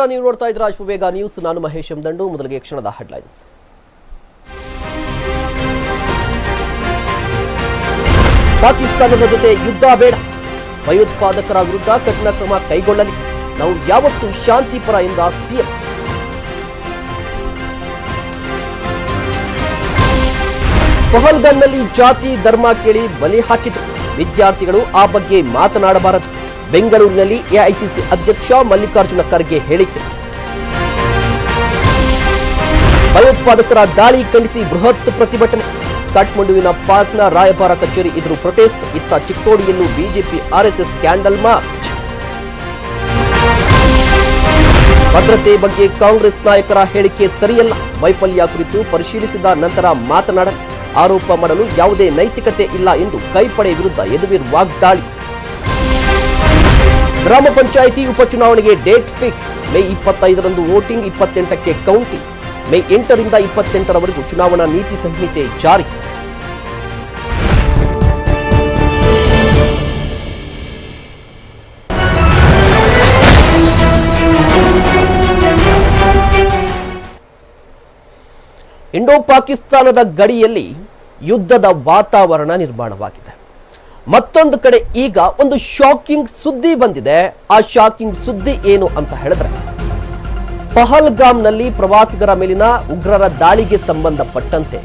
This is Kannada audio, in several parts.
ನಮಸ್ಕಾರ ನೀವು ನೋಡ್ತಾ ಇದ್ದೀರಾ. ಅಶ್ವವೇಗ ನ್ಯೂಸ್ ನಾನು ಮಹೇಶ್ ದಂಡು ಮೊದಲಿಗೆ ಕ್ಷಣದ ಹೆಡ್ಲೈನ್ಸ್ ಪಾಕಿಸ್ತಾನದ ಜೊತೆ ಯುದ್ಧ ಬೇಡ. ಭಯೋತ್ಪಾದಕರ ವಿರುದ್ಧ ಕಠಿಣ ಕ್ರಮ ಕೈಗೊಳ್ಳಲಿ. ನಾವು ಯಾವತ್ತೂ ಶಾಂತಿಪರ ಎಂದ ಸಿಎಂ. ಪಹಲ್ಗನ್ನಲ್ಲಿ ಜಾತಿ ಧರ್ಮ ಕೇಳಿ ಬಲಿ ಹಾಕಿತು ವಿದ್ಯಾರ್ಥಿಗಳು ಆ ಬಗ್ಗೆ ಮಾತನಾಡಬಾರದು. ಬೆಂಗಳೂರಿನಲ್ಲಿ ಎಐಸಿಸಿ ಅಧ್ಯಕ್ಷ ಮಲ್ಲಿಕಾರ್ಜುನ ಖರ್ಗೆ ಹೇಳಿಕೆ. ಭಯೋತ್ಪಾದಕರ ದಾಳಿ ಖಂಡಿಸಿ ಬೃಹತ್ ಪ್ರತಿಭಟನೆ. ಕಾಠ್ಮಂಡುವಿನ ಪಾಕ್ನ ರಾಯಭಾರ ಕಚೇರಿ ಎದುರು ಪ್ರೊಟೆಸ್ಟ್, ಇತ್ತ ಚಿಕ್ಕೋಡಿಯಲ್ಲೂ ಬಿಜೆಪಿ ಆರ್ಎಸ್ಎಸ್ ಕ್ಯಾಂಡಲ್ ಮಾರ್ಚ್. ಭದ್ರತೆ ಬಗ್ಗೆ ಕಾಂಗ್ರೆಸ್ ನಾಯಕರ ಹೇಳಿಕೆ ಸರಿಯಲ್ಲ. ವೈಫಲ್ಯ ಕುರಿತು ಪರಿಶೀಲಿಸಿದ ನಂತರ ಮಾತನಾಡ, ಆರೋಪ ಮಾಡಲು ಯಾವುದೇ ನೈತಿಕತೆ ಇಲ್ಲ ಎಂದು ಕೈಪಡೆ ವಿರುದ್ಧ ಯದುವೀರ್ ವಾಗ್ದಾಳಿ. ಗ್ರಾಮ ಪಂಚಾಯಿತಿ ಉಪಚುನಾವಣೆಗೆ ಡೇಟ್ ಫಿಕ್ಸ್. ಮೇ ಇಪ್ಪತ್ತೈದರಂದು ವೋಟಿಂಗ್ ಇಪ್ಪತ್ತೆಂಟಕ್ಕೆ ಕೌಂಟಿಂಗ್. ಮೇ ಎಂಟರಿಂದ ಇಪ್ಪತ್ತೆಂಟರವರೆಗೂ ಚುನಾವಣಾ ನೀತಿ ಸಂಹಿತೆ ಜಾರಿ. ಇಂಡೋ ಪಾಕಿಸ್ತಾನದ ಗಡಿಯಲ್ಲಿ ಯುದ್ಧದ ವಾತಾವರಣ ನಿರ್ಮಾಣವಾಗಿದೆ. ಮತ್ತೊಂದು ಕಡೆ ಈಗ ಒಂದು ಶಾಕಿಂಗ್ ಸುದ್ದಿ ಬಂದಿದೆ. ಆ ಶಾಕಿಂಗ್ ಸುದ್ದಿ ಏನು ಅಂತ ಹೇಳಿದ್ರೆ, ಪಹಲ್ಗಾಮ್ನಲ್ಲಿ ಪ್ರವಾಸಿಗರ ಮೇಲಿನ ಉಗ್ರರ ದಾಳಿಗೆ ಸಂಬಂಧಪಟ್ಟಂತೆ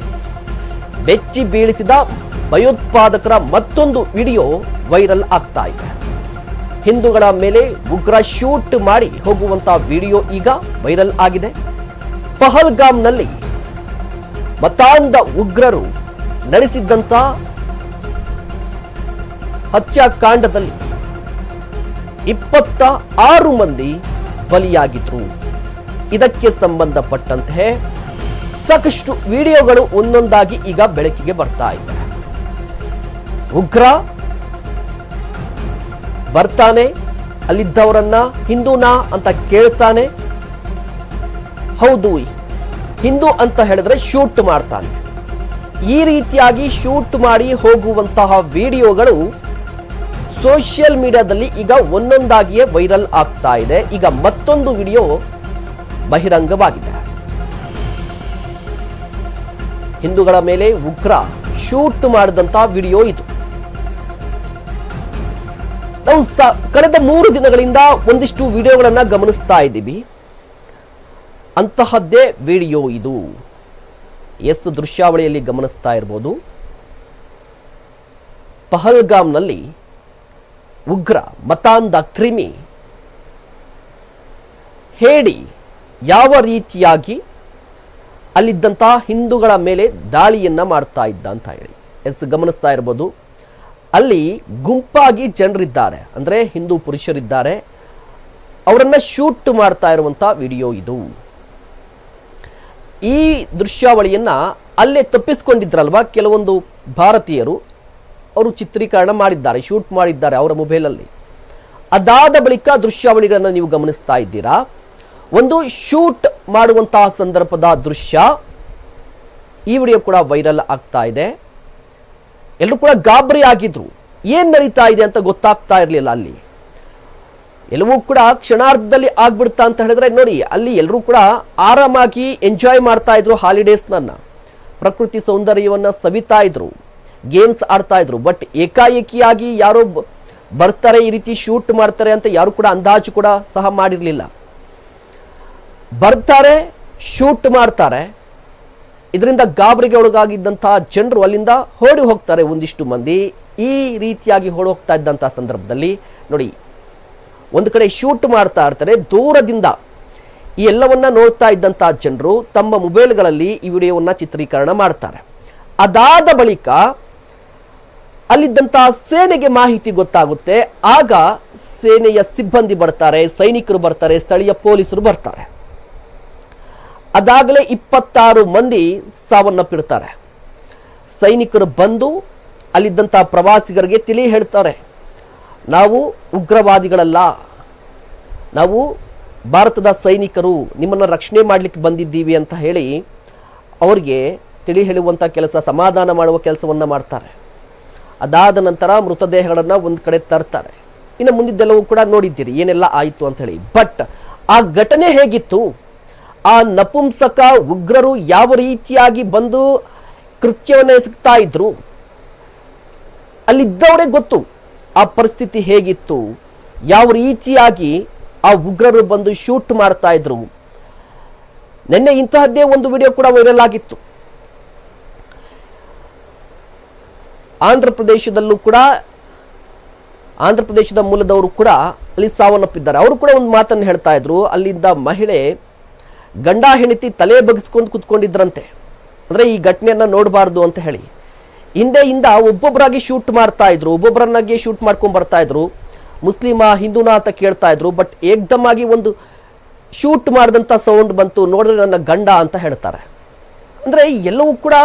ಬೆಚ್ಚಿ ಬೀಳಿಸಿದ ಭಯೋತ್ಪಾದಕರ ಮತ್ತೊಂದು ವಿಡಿಯೋ ವೈರಲ್ ಆಗ್ತಾ ಇದೆ. ಹಿಂದೂಗಳ ಮೇಲೆ ಉಗ್ರ ಶೂಟ್ ಮಾಡಿ ಹೋಗುವಂತಹ ವಿಡಿಯೋ ಈಗ ವೈರಲ್ ಆಗಿದೆ. ಪಹಲ್ಗಾಮ್ನಲ್ಲಿ ಮತಾಂಧ ಉಗ್ರರು ನಡೆಸಿದ್ದಂತ ಹತ್ಯಾಕಾಂಡದಲ್ಲಿ ಇಪ್ಪತ್ತ ಆರು ಮಂದಿ ಬಲಿಯಾಗಿದ್ರು. ಇದಕ್ಕೆ ಸಂಬಂಧಪಟ್ಟಂತೆ ಸಾಕಷ್ಟು ವಿಡಿಯೋಗಳು ಒಂದೊಂದಾಗಿ ಈಗ ಬೆಳಕಿಗೆ ಬರ್ತಾ ಇದೆ. ಉಗ್ರ ಬರ್ತಾನೆ, ಅಲ್ಲಿದ್ದವರನ್ನ ಹಿಂದೂನಾ ಅಂತ ಕೇಳ್ತಾನೆ. ಹೌದು, ಹಿಂದೂ ಅಂತ ಹೇಳಿದ್ರೆ ಶೂಟ್ ಮಾಡ್ತಾನೆ. ಈ ರೀತಿಯಾಗಿ ಶೂಟ್ ಮಾಡಿ ಹೋಗುವಂತಹ ವಿಡಿಯೋಗಳು ಸೋಷಿಯಲ್ ಮೀಡಿಯಾದಲ್ಲಿ ಈಗ ಒಂದೊಂದಾಗಿಯೇ ವೈರಲ್ ಆಗ್ತಾ ಇದೆ. ಈಗ ಮತ್ತೊಂದು ವಿಡಿಯೋ ಬಹಿರಂಗವಾಗಿದೆ. ಹಿಂದೂಗಳ ಮೇಲೆ ಉಗ್ರ ಶೂಟ್ ಮಾಡಿದಂತ ವಿಡಿಯೋ ಇದು. ನಾವು ಕಳೆದ ಮೂರು ದಿನಗಳಿಂದ ಒಂದಿಷ್ಟು ವಿಡಿಯೋಗಳನ್ನ ಗಮನಿಸ್ತಾ ಇದ್ದೀವಿ. ಅಂತಹದ್ದೇ ವಿಡಿಯೋ ಇದು. ಎಸ್ ದೃಶ್ಯಾವಳಿಯಲ್ಲಿ ಗಮನಿಸ್ತಾ ಇರ್ಬೋದು. ಪಹಲ್ಗಾಮ್ನಲ್ಲಿ ಉಗ್ರ, ಮತಾಂಧ, ಕ್ರಿಮಿ ಹೇಳಿ ಯಾವ ರೀತಿಯಾಗಿ ಅಲ್ಲಿದ್ದಂತಹ ಹಿಂದೂಗಳ ಮೇಲೆ ದಾಳಿಯನ್ನು ಮಾಡ್ತಾ ಇದ್ದ ಅಂತ ಹೇಳಿ. ಎಸ್, ಗಮನಿಸ್ತಾ ಇರ್ಬೋದು. ಅಲ್ಲಿ ಗುಂಪಾಗಿ ಜನರಿದ್ದಾರೆ. ಅಂದರೆ ಹಿಂದೂ ಪುರುಷರಿದ್ದಾರೆ. ಅವರನ್ನು ಶೂಟ್ ಮಾಡ್ತಾ ಇರುವಂಥ ವಿಡಿಯೋ ಇದು. ಈ ದೃಶ್ಯಾವಳಿಯನ್ನು ಅಲ್ಲೇ ತಪ್ಪಿಸ್ಕೊಂಡಿದ್ರಲ್ವಾ? ಕೆಲವೊಂದು ಭಾರತೀಯರು ಅವರು ಚಿತ್ರೀಕರಣ ಮಾಡಿದ್ದಾರೆ, ಶೂಟ್ ಮಾಡಿದ್ದಾರೆ ಅವರ ಮೊಬೈಲಲ್ಲಿ. ಅದಾದ ಬಳಿಕ ದೃಶ್ಯಾವಳಿಗಳನ್ನು ನೀವು ಗಮನಿಸ್ತಾ ಇದ್ದೀರಾ? ಒಂದು ಶೂಟ್ ಮಾಡುವಂತಹ ಸಂದರ್ಭದ ದೃಶ್ಯ ಈ ವಿಡಿಯೋ ಕೂಡ ವೈರಲ್ ಆಗ್ತಾ ಇದೆ. ಎಲ್ಲರೂ ಕೂಡ ಗಾಬರಿ ಆಗಿದ್ರು. ಏನು ನಡೀತಾ ಇದೆ ಅಂತ ಗೊತ್ತಾಗ್ತಾ ಇರಲಿಲ್ಲ ಅಲ್ಲಿ. ಎಲ್ಲವೂ ಕೂಡ ಕ್ಷಣಾರ್ಧದಲ್ಲಿ ಆಗ್ಬಿಡ್ತಾ ಅಂತ ಹೇಳಿದ್ರೆ ನೋಡಿ, ಅಲ್ಲಿ ಎಲ್ಲರೂ ಕೂಡ ಆರಾಮಾಗಿ ಎಂಜಾಯ್ ಮಾಡ್ತಾ ಇದ್ರು ಹಾಲಿಡೇಸ್ನನ್ನು ಪ್ರಕೃತಿ ಸೌಂದರ್ಯವನ್ನ ಸವಿತಾ ಇದ್ರು. ಗೇಮ್ಸ್ ಆಡ್ತಾ ಇದ್ರು. ಬಟ್ ಏಕಾಏಕಿಯಾಗಿ ಯಾರೋ ಬರ್ತಾರೆ ಈ ರೀತಿ ಶೂಟ್ ಮಾಡ್ತಾರೆ ಅಂತ ಯಾರು ಕೂಡ ಅಂದಾಜು ಕೂಡ ಸಹ ಮಾಡಿರಲಿಲ್ಲ. ಬರ್ತಾರೆ, ಶೂಟ್ ಮಾಡ್ತಾರೆ. ಇದರಿಂದ ಗಾಬರಿಗೆ ಒಳಗಾಗಿದ್ದಂತಹ ಜನರು ಅಲ್ಲಿಂದ ಓಡಿ ಹೋಗ್ತಾರೆ ಒಂದಿಷ್ಟು ಮಂದಿ. ಈ ರೀತಿಯಾಗಿ ಓಡಿ ಹೋಗ್ತಾ ಇದ್ದಂಥ ಸಂದರ್ಭದಲ್ಲಿ ನೋಡಿ, ಒಂದು ಕಡೆ ಶೂಟ್ ಮಾಡ್ತಾ ಇರ್ತಾರೆ. ದೂರದಿಂದ ಈ ಎಲ್ಲವನ್ನ ನೋಡ್ತಾ ಇದ್ದಂಥ ಜನರು ತಮ್ಮ ಮೊಬೈಲ್ಗಳಲ್ಲಿ ಈ ವಿಡಿಯೋವನ್ನ ಚಿತ್ರೀಕರಣ ಮಾಡ್ತಾರೆ. ಅದಾದ ಬಳಿಕ ಅಲ್ಲಿದ್ದಂತಹ ಸೇನೆಗೆ ಮಾಹಿತಿ ಗೊತ್ತಾಗುತ್ತೆ. ಆಗ ಸೇನೆಯ ಸಿಬ್ಬಂದಿ ಬರ್ತಾರೆ, ಸೈನಿಕರು ಬರ್ತಾರೆ, ಸ್ಥಳೀಯ ಪೊಲೀಸರು ಬರ್ತಾರೆ. ಅದಾಗಲೇ ಇಪ್ಪತ್ತಾರು ಮಂದಿ ಸಾವನ್ನಪ್ಪಿಡ್ತಾರೆ ಸೈನಿಕರು ಬಂದು ಅಲ್ಲಿದ್ದಂಥ ಪ್ರವಾಸಿಗರಿಗೆ ತಿಳಿ ಹೇಳ್ತಾರೆ. ನಾವು ಉಗ್ರವಾದಿಗಳಲ್ಲ. ನಾವು ಭಾರತದ ಸೈನಿಕರು, ನಿಮ್ಮನ್ನು ರಕ್ಷಣೆ ಮಾಡಲಿಕ್ಕೆ ಬಂದಿದ್ದೀವಿ ಅಂತ ಹೇಳಿ, ಅವರಿಗೆ ತಿಳಿ ಹೇಳುವಂಥ ಕೆಲಸ, ಸಮಾಧಾನ ಮಾಡುವ ಕೆಲಸವನ್ನು ಮಾಡ್ತಾರೆ. ಅದಾದ ನಂತರ ಮೃತದೇಹಗಳನ್ನು ಒಂದು ಕಡೆ ತರ್ತಾರೆ. ಇನ್ನು ಮುಂದಿದ್ದೆಲ್ಲವೂ ಕೂಡ ನೋಡಿದ್ದೀರಿ, ಏನೆಲ್ಲ ಆಯಿತು ಅಂತ ಹೇಳಿ. ಬಟ್ ಆ ಘಟನೆ ಹೇಗಿತ್ತು? ಆ ನಪುಂಸಕ ಉಗ್ರರು ಯಾವ ರೀತಿಯಾಗಿ ಬಂದು ಕೃತ್ಯವನ್ನು ಎಸಗ್ತಾ ಇದ್ರು? ಅಲ್ಲಿದ್ದವರೇ ಗೊತ್ತು. ಆ ಪರಿಸ್ಥಿತಿ ಹೇಗಿತ್ತು? ಯಾವ ರೀತಿಯಾಗಿ ಆ ಉಗ್ರರು ಬಂದು ಶೂಟ್ ಮಾಡ್ತಾ ಇದ್ರು? ನಿನ್ನೆ ಇಂತಹದ್ದೇ ಒಂದು ವಿಡಿಯೋ ಕೂಡ ವೈರಲ್ ಆಗಿತ್ತು. ಆಂಧ್ರ ಪ್ರದೇಶದಲ್ಲೂ ಕೂಡ, ಆಂಧ್ರ ಪ್ರದೇಶದ ಮೂಲದವರು ಕೂಡ ಅಲ್ಲಿ ಸಾವನ್ನಪ್ಪಿದ್ದಾರೆ. ಅವರು ಕೂಡ ಒಂದು ಮಾತನ್ನು ಹೇಳ್ತಾ ಇದ್ರು, ಅಲ್ಲಿಂದ ಮಹಿಳೆ ಗಂಡ ಹೆಂಡತಿ ತಲೆ ಬಗ್ಸ್ಕೊಂಡು ಕುತ್ಕೊಂಡಿದ್ರಂತೆ. ಅಂದರೆ ಈ ಘಟನೆಯನ್ನು ನೋಡಬಾರ್ದು ಅಂತ ಹೇಳಿ. ಹಿಂದೆಯಿಂದ ಒಬ್ಬೊಬ್ಬರಾಗಿ ಶೂಟ್ ಮಾಡ್ತಾ ಇದ್ರು ಒಬ್ಬೊಬ್ಬರನ್ನಾಗಿ ಶೂಟ್ ಮಾಡ್ಕೊಂಡು ಬರ್ತಾ ಇದ್ರು. ಮುಸ್ಲಿಮ, ಹಿಂದೂನಾ ಅಂತ ಕೇಳ್ತಾ ಇದ್ರು, ಬಟ್ ಏಕ್ದಮ್ ಆಗಿ ಒಂದು ಶೂಟ್ ಮಾಡಿದಂಥ ಸೌಂಡ್ ಬಂತು ನೋಡಿದ್ರೆ ನನ್ನ ಗಂಡ ಅಂತ ಹೇಳ್ತಾರೆ. ಅಂದರೆ ಎಲ್ಲವೂ ಕೂಡ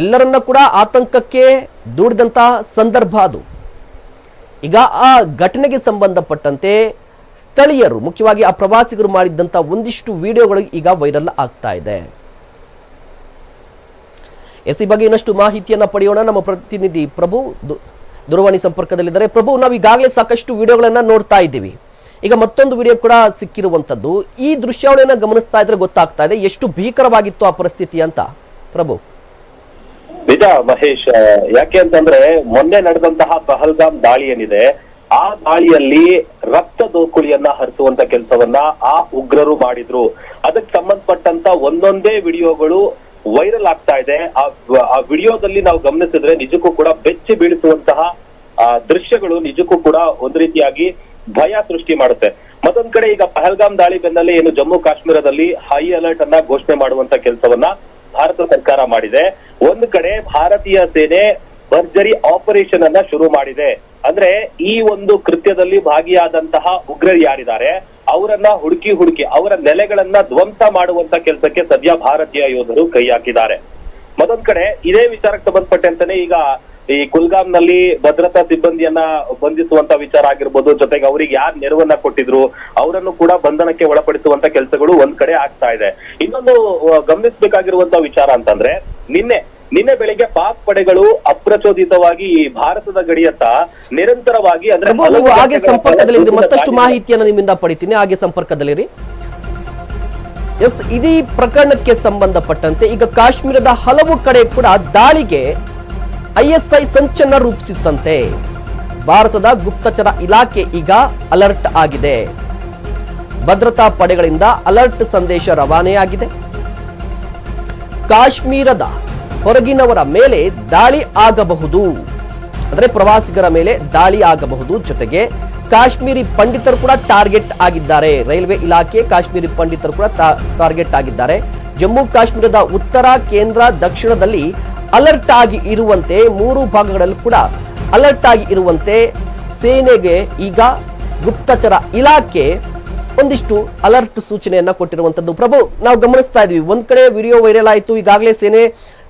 ಎಲ್ಲರನ್ನ ಕೂಡ ಆತಂಕಕ್ಕೆ ದೂಡಿದಂಥ ಸಂದರ್ಭ ಅದು. ಈಗ ಆ ಘಟನೆಗೆ ಸಂಬಂಧಪಟ್ಟಂತೆ ಸ್ಥಳೀಯರು, ಮುಖ್ಯವಾಗಿ ಆ ಪ್ರವಾಸಿಗರು ಮಾಡಿದ್ದಂಥ ಒಂದಿಷ್ಟು ವಿಡಿಯೋಗಳು ಈಗ ವೈರಲ್ ಆಗ್ತಾ ಇದೆ. ಎಸ್ ಈ ಬಗ್ಗೆ ಇನ್ನಷ್ಟು ಮಾಹಿತಿಯನ್ನ ಪಡೆಯೋಣ. ನಮ್ಮ ಪ್ರತಿನಿಧಿ ಪ್ರಭು ದೂರವಾಣಿ ಸಂಪರ್ಕದಲ್ಲಿದ್ದಾರೆ. ಪ್ರಭು, ನಾವು ಈಗಾಗಲೇ ಸಾಕಷ್ಟು ವಿಡಿಯೋಗಳನ್ನ ನೋಡ್ತಾ ಇದ್ದೀವಿ. ಈಗ ಮತ್ತೊಂದು ವಿಡಿಯೋ ಕೂಡ ಸಿಕ್ಕಿರುವಂಥದ್ದು ಈ ದೃಶ್ಯಾವಳಿಯನ್ನು ಗಮನಿಸ್ತಾ ಇದ್ರೆ ಗೊತ್ತಾಗ್ತಾ ಇದೆ ಎಷ್ಟು ಭೀಕರವಾಗಿತ್ತು ಆ ಪರಿಸ್ಥಿತಿ ಅಂತ. ಪ್ರಭು. ನಿಜ ಮಹೇಶ್, ಯಾಕೆ ಅಂತಂದ್ರೆ ಮೊನ್ನೆ ನಡೆದಂತಹ ಪಹಲ್ಗಾಮ್ ದಾಳಿ ಏನಿದೆ, ಆ ದಾಳಿಯಲ್ಲಿ ರಕ್ತ ದೋಕುಳಿಯನ್ನ ಹರಿಸುವಂತ ಕೆಲಸವನ್ನ ಆ ಉಗ್ರರು ಮಾಡಿದ್ರು. ಅದಕ್ಕೆ ಸಂಬಂಧಪಟ್ಟಂತ ಒಂದೊಂದೇ ವಿಡಿಯೋಗಳು ವೈರಲ್ ಆಗ್ತಾ ಇದೆ. ಆ ವಿಡಿಯೋದಲ್ಲಿ ನಾವು ಗಮನಿಸಿದ್ರೆ ನಿಜಕ್ಕೂ ಕೂಡ ಬೆಚ್ಚಿ ಬೀಳಿಸುವಂತಹ ದೃಶ್ಯಗಳು ನಿಜಕ್ಕೂ ಕೂಡ ಒಂದ್ ರೀತಿಯಾಗಿ ಭಯ ಸೃಷ್ಟಿ ಮಾಡುತ್ತೆ. ಮತ್ತೊಂದ್ ಕಡೆ ಈಗ ಪಹಲ್ಗಾಮ್ ದಾಳಿ ಬೆನ್ನಲ್ಲೇ ಏನು ಜಮ್ಮು ಕಾಶ್ಮೀರದಲ್ಲಿ ಹೈ ಅಲರ್ಟ್ ಅನ್ನ ಘೋಷಣೆ ಮಾಡುವಂತ ಕೆಲಸವನ್ನ ಭಾರತ ಸರ್ಕಾರ ಮಾಡಿದೆ. ಒಂದು ಕಡೆ ಭಾರತೀಯ ಸೇನೆ ಭರ್ಜರಿ ಆಪರೇಷನ್ ಅನ್ನ ಶುರು ಮಾಡಿದೆ. ಅಂದ್ರೆ ಈ ಒಂದು ಕೃತ್ಯದಲ್ಲಿ ಭಾಗಿಯಾದಂತಹ ಉಗ್ರರು ಯಾರಿದ್ದಾರೆ? ಅವರನ್ನ ಹುಡುಕಿ ಹುಡುಕಿ, ಅವರ ನೆಲೆಗಳನ್ನ ಧ್ವಂಸ ಮಾಡುವಂತ ಕೆಲಸಕ್ಕೆ ಸದ್ಯ ಭಾರತೀಯ ಯೋಧರು ಕೈ ಹಾಕಿದ್ದಾರೆ. ಮತ್ತೊಂದ್ ಕಡೆ ಇದೇ ವಿಚಾರಕ್ಕೆ ಸಂಬಂಧಪಟ್ಟಂತಾನೆ ಈಗ ಈ ಕುಲ್ಗಾಮ್ನಲ್ಲಿ ಭದ್ರತಾ ಸಿಬ್ಬಂದಿಯನ್ನ ಬಂಧಿಸುವಂತ ವಿಚಾರ ಆಗಿರ್ಬೋದು ಜೊತೆಗೆ ಅವರಿಗೆ ಯಾರು ನೆರವನ್ನ ಕೊಟ್ಟಿದ್ರು ಅವರನ್ನು ಕೂಡ ಬಂಧನಕ್ಕೆ ಒಳಪಡಿಸುವಂತ ಕೆಲಸಗಳು ಒಂದ್ ಕಡೆ ಆಗ್ತಾ ಇದೆ. ಇನ್ನೊಂದು ಗಮನಿಸಬೇಕಾಗಿರುವಂತ ವಿಚಾರ ಅಂತಂದ್ರೆ ನಿನ್ನೆ ನಿನ್ನೆ ಬೆಳಿಗ್ಗೆ ಪಾಕ್ ಪಡೆಗಳು ಅಪ್ರಚೋದಿತವಾಗಿ ಈ ಭಾರತದ ಗಡಿಯತ್ತ ನಿರಂತರವಾಗಿ ಅಂದ್ರೆ ಸಂಪರ್ಕದಲ್ಲಿ ಹಾಗೆ ಗಂಟೆಗಳ ಸಂಪರ್ಕದಲ್ಲಿರಿ ಮತ್ತಷ್ಟು ಮಾಹಿತಿಯನ್ನು ನಿಮ್ಮಿಂದ ಪಡಿತೀನಿ. ಹಾಗೆ ಸಂಪರ್ಕದಲ್ಲಿರಿ. ಎಸ್ ಇಡೀ ಪ್ರಕರಣಕ್ಕೆ ಸಂಬಂಧಪಟ್ಟಂತೆ ಈಗ ಕಾಶ್ಮೀರದ ಹಲವು ಕಡೆ ಕೂಡ ದಾಳಿಗೆ ಐಎಸ್ಐ ಸಂಚನ್ನ ರೂಪಿಸಿತ್ತಂತೆ. ಭಾರತದ ಗುಪ್ತಚರ ಇಲಾಖೆ ಈಗ ಅಲರ್ಟ್ ಆಗಿದೆ. ಭದ್ರತಾ ಪಡೆಗಳಿಂದ ಅಲರ್ಟ್ ಸಂದೇಶ ರವಾನೆಯಾಗಿದೆ. ಕಾಶ್ಮೀರದ ಹೊರಗಿನವರ ಮೇಲೆ ದಾಳಿ ಆಗಬಹುದು. ಅಂದರೆ ಪ್ರವಾಸಿಗರ ಮೇಲೆ ದಾಳಿ ಆಗಬಹುದು. ಜೊತೆಗೆ ಕಾಶ್ಮೀರಿ ಪಂಡಿತರು ಕೂಡ ಟಾರ್ಗೆಟ್ ಆಗಿದ್ದಾರೆ. ರೈಲ್ವೆ ಇಲಾಖೆ ಕಾಶ್ಮೀರಿ ಪಂಡಿತರು ಕೂಡ ಟಾರ್ಗೆಟ್ ಆಗಿದ್ದಾರೆ. ಜಮ್ಮು ಕಾಶ್ಮೀರದ ಉತ್ತರ, ಕೇಂದ್ರ, ದಕ್ಷಿಣದಲ್ಲಿ ಅಲರ್ಟ್ ಆಗಿ ಇರುವಂತೆ ಮೂರು ಭಾಗಗಳಲ್ಲೂ ಕೂಡ ಅಲರ್ಟ್ ಆಗಿ ಇರುವಂತೆ ಸೇನೆಗೆ ಈಗ ಗುಪ್ತಚರ ಇಲಾಖೆ ಒಂದಿಷ್ಟು ಅಲರ್ಟ್ ಸೂಚನೆಯನ್ನ ಕೊಟ್ಟಿರುವಂತದ್ದು. ಪ್ರಭು, ನಾವು ಗಮನಿಸ್ತಾ ಇದ್ವಿ ಒಂದ್ ಕಡೆ ವಿಡಿಯೋ ವೈರಲ್ ಆಯಿತು, ಈಗಾಗಲೇ ಸೇನೆ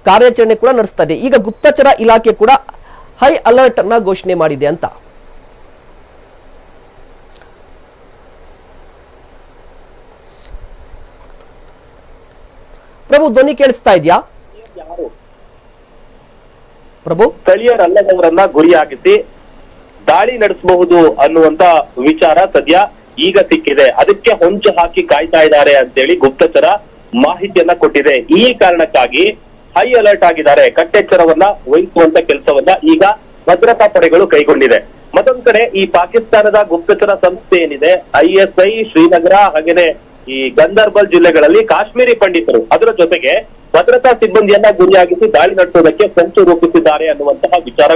ಕಾರ್ಯಾಚರಣೆ ಕೂಡ ನಡೆಸ್ತಾ ಇದೆ. ಈಗ ಗುಪ್ತಚರ ಇಲಾಖೆ ಕೂಡ ಹೈ ಅಲರ್ಟ್ ಅನ್ನ ಘೋಷಣೆ ಮಾಡಿದೆ ಅಂತ. ಪ್ರಭು ಧ್ವನಿ ಕೇಳಿಸ್ತಾ ಇದೆಯಾ? ಪ್ರಭು? ಸ್ಥಳೀಯರಲ್ಲದವರನ್ನ ಗುರಿಯಾಗಿಸಿ ದಾಳಿ ನಡೆಸಬಹುದು ಅನ್ನುವಂತ ವಿಚಾರ ಸದ್ಯ ಈಗ ಸಿಕ್ಕಿದೆ. ಅದಕ್ಕೆ ಹೊಂಚು ಹಾಕಿ ಕಾಯ್ತಾ ಇದ್ದಾರೆ ಅಂತೇಳಿ ಗುಪ್ತಚರ ಮಾಹಿತಿಯನ್ನ ಕೊಟ್ಟಿದೆ. ಈ ಕಾರಣಕ್ಕಾಗಿ ಹೈ ಅಲರ್ಟ್ ಆಗಿದ್ದಾರೆ. ಕಟ್ಟೆಚ್ಚರವನ್ನ ವಹಿಸುವಂತ ಕೆಲಸವನ್ನ ಈಗ ಭದ್ರತಾ ಪಡೆಗಳು ಕೈಗೊಂಡಿದೆ. ಮತ್ತೊಂದ್ ಕಡೆ ಈ ಪಾಕಿಸ್ತಾನದ ಗುಪ್ತಚರ ಸಂಸ್ಥೆ ಏನಿದೆ ಐಎಸ್ಐ ಶ್ರೀನಗರ ಹಾಗೇನೆ ಈ ಗಂದರ್ಬಲ್ ಜಿಲ್ಲೆಗಳಲ್ಲಿ ಕಾಶ್ಮೀರಿ ಪಂಡಿತರು ಅದರ ಜೊತೆಗೆ ಭದ್ರತಾ ಸಿಬ್ಬಂದಿಯನ್ನ ಗುರಿಯಾಗಿಸಿ ದಾಳಿ ನಡೆಸುವುದಕ್ಕೆ ಸಂಚು ರೂಪಿಸಿದ್ದಾರೆ ಅನ್ನುವಂತಹ ವಿಚಾರ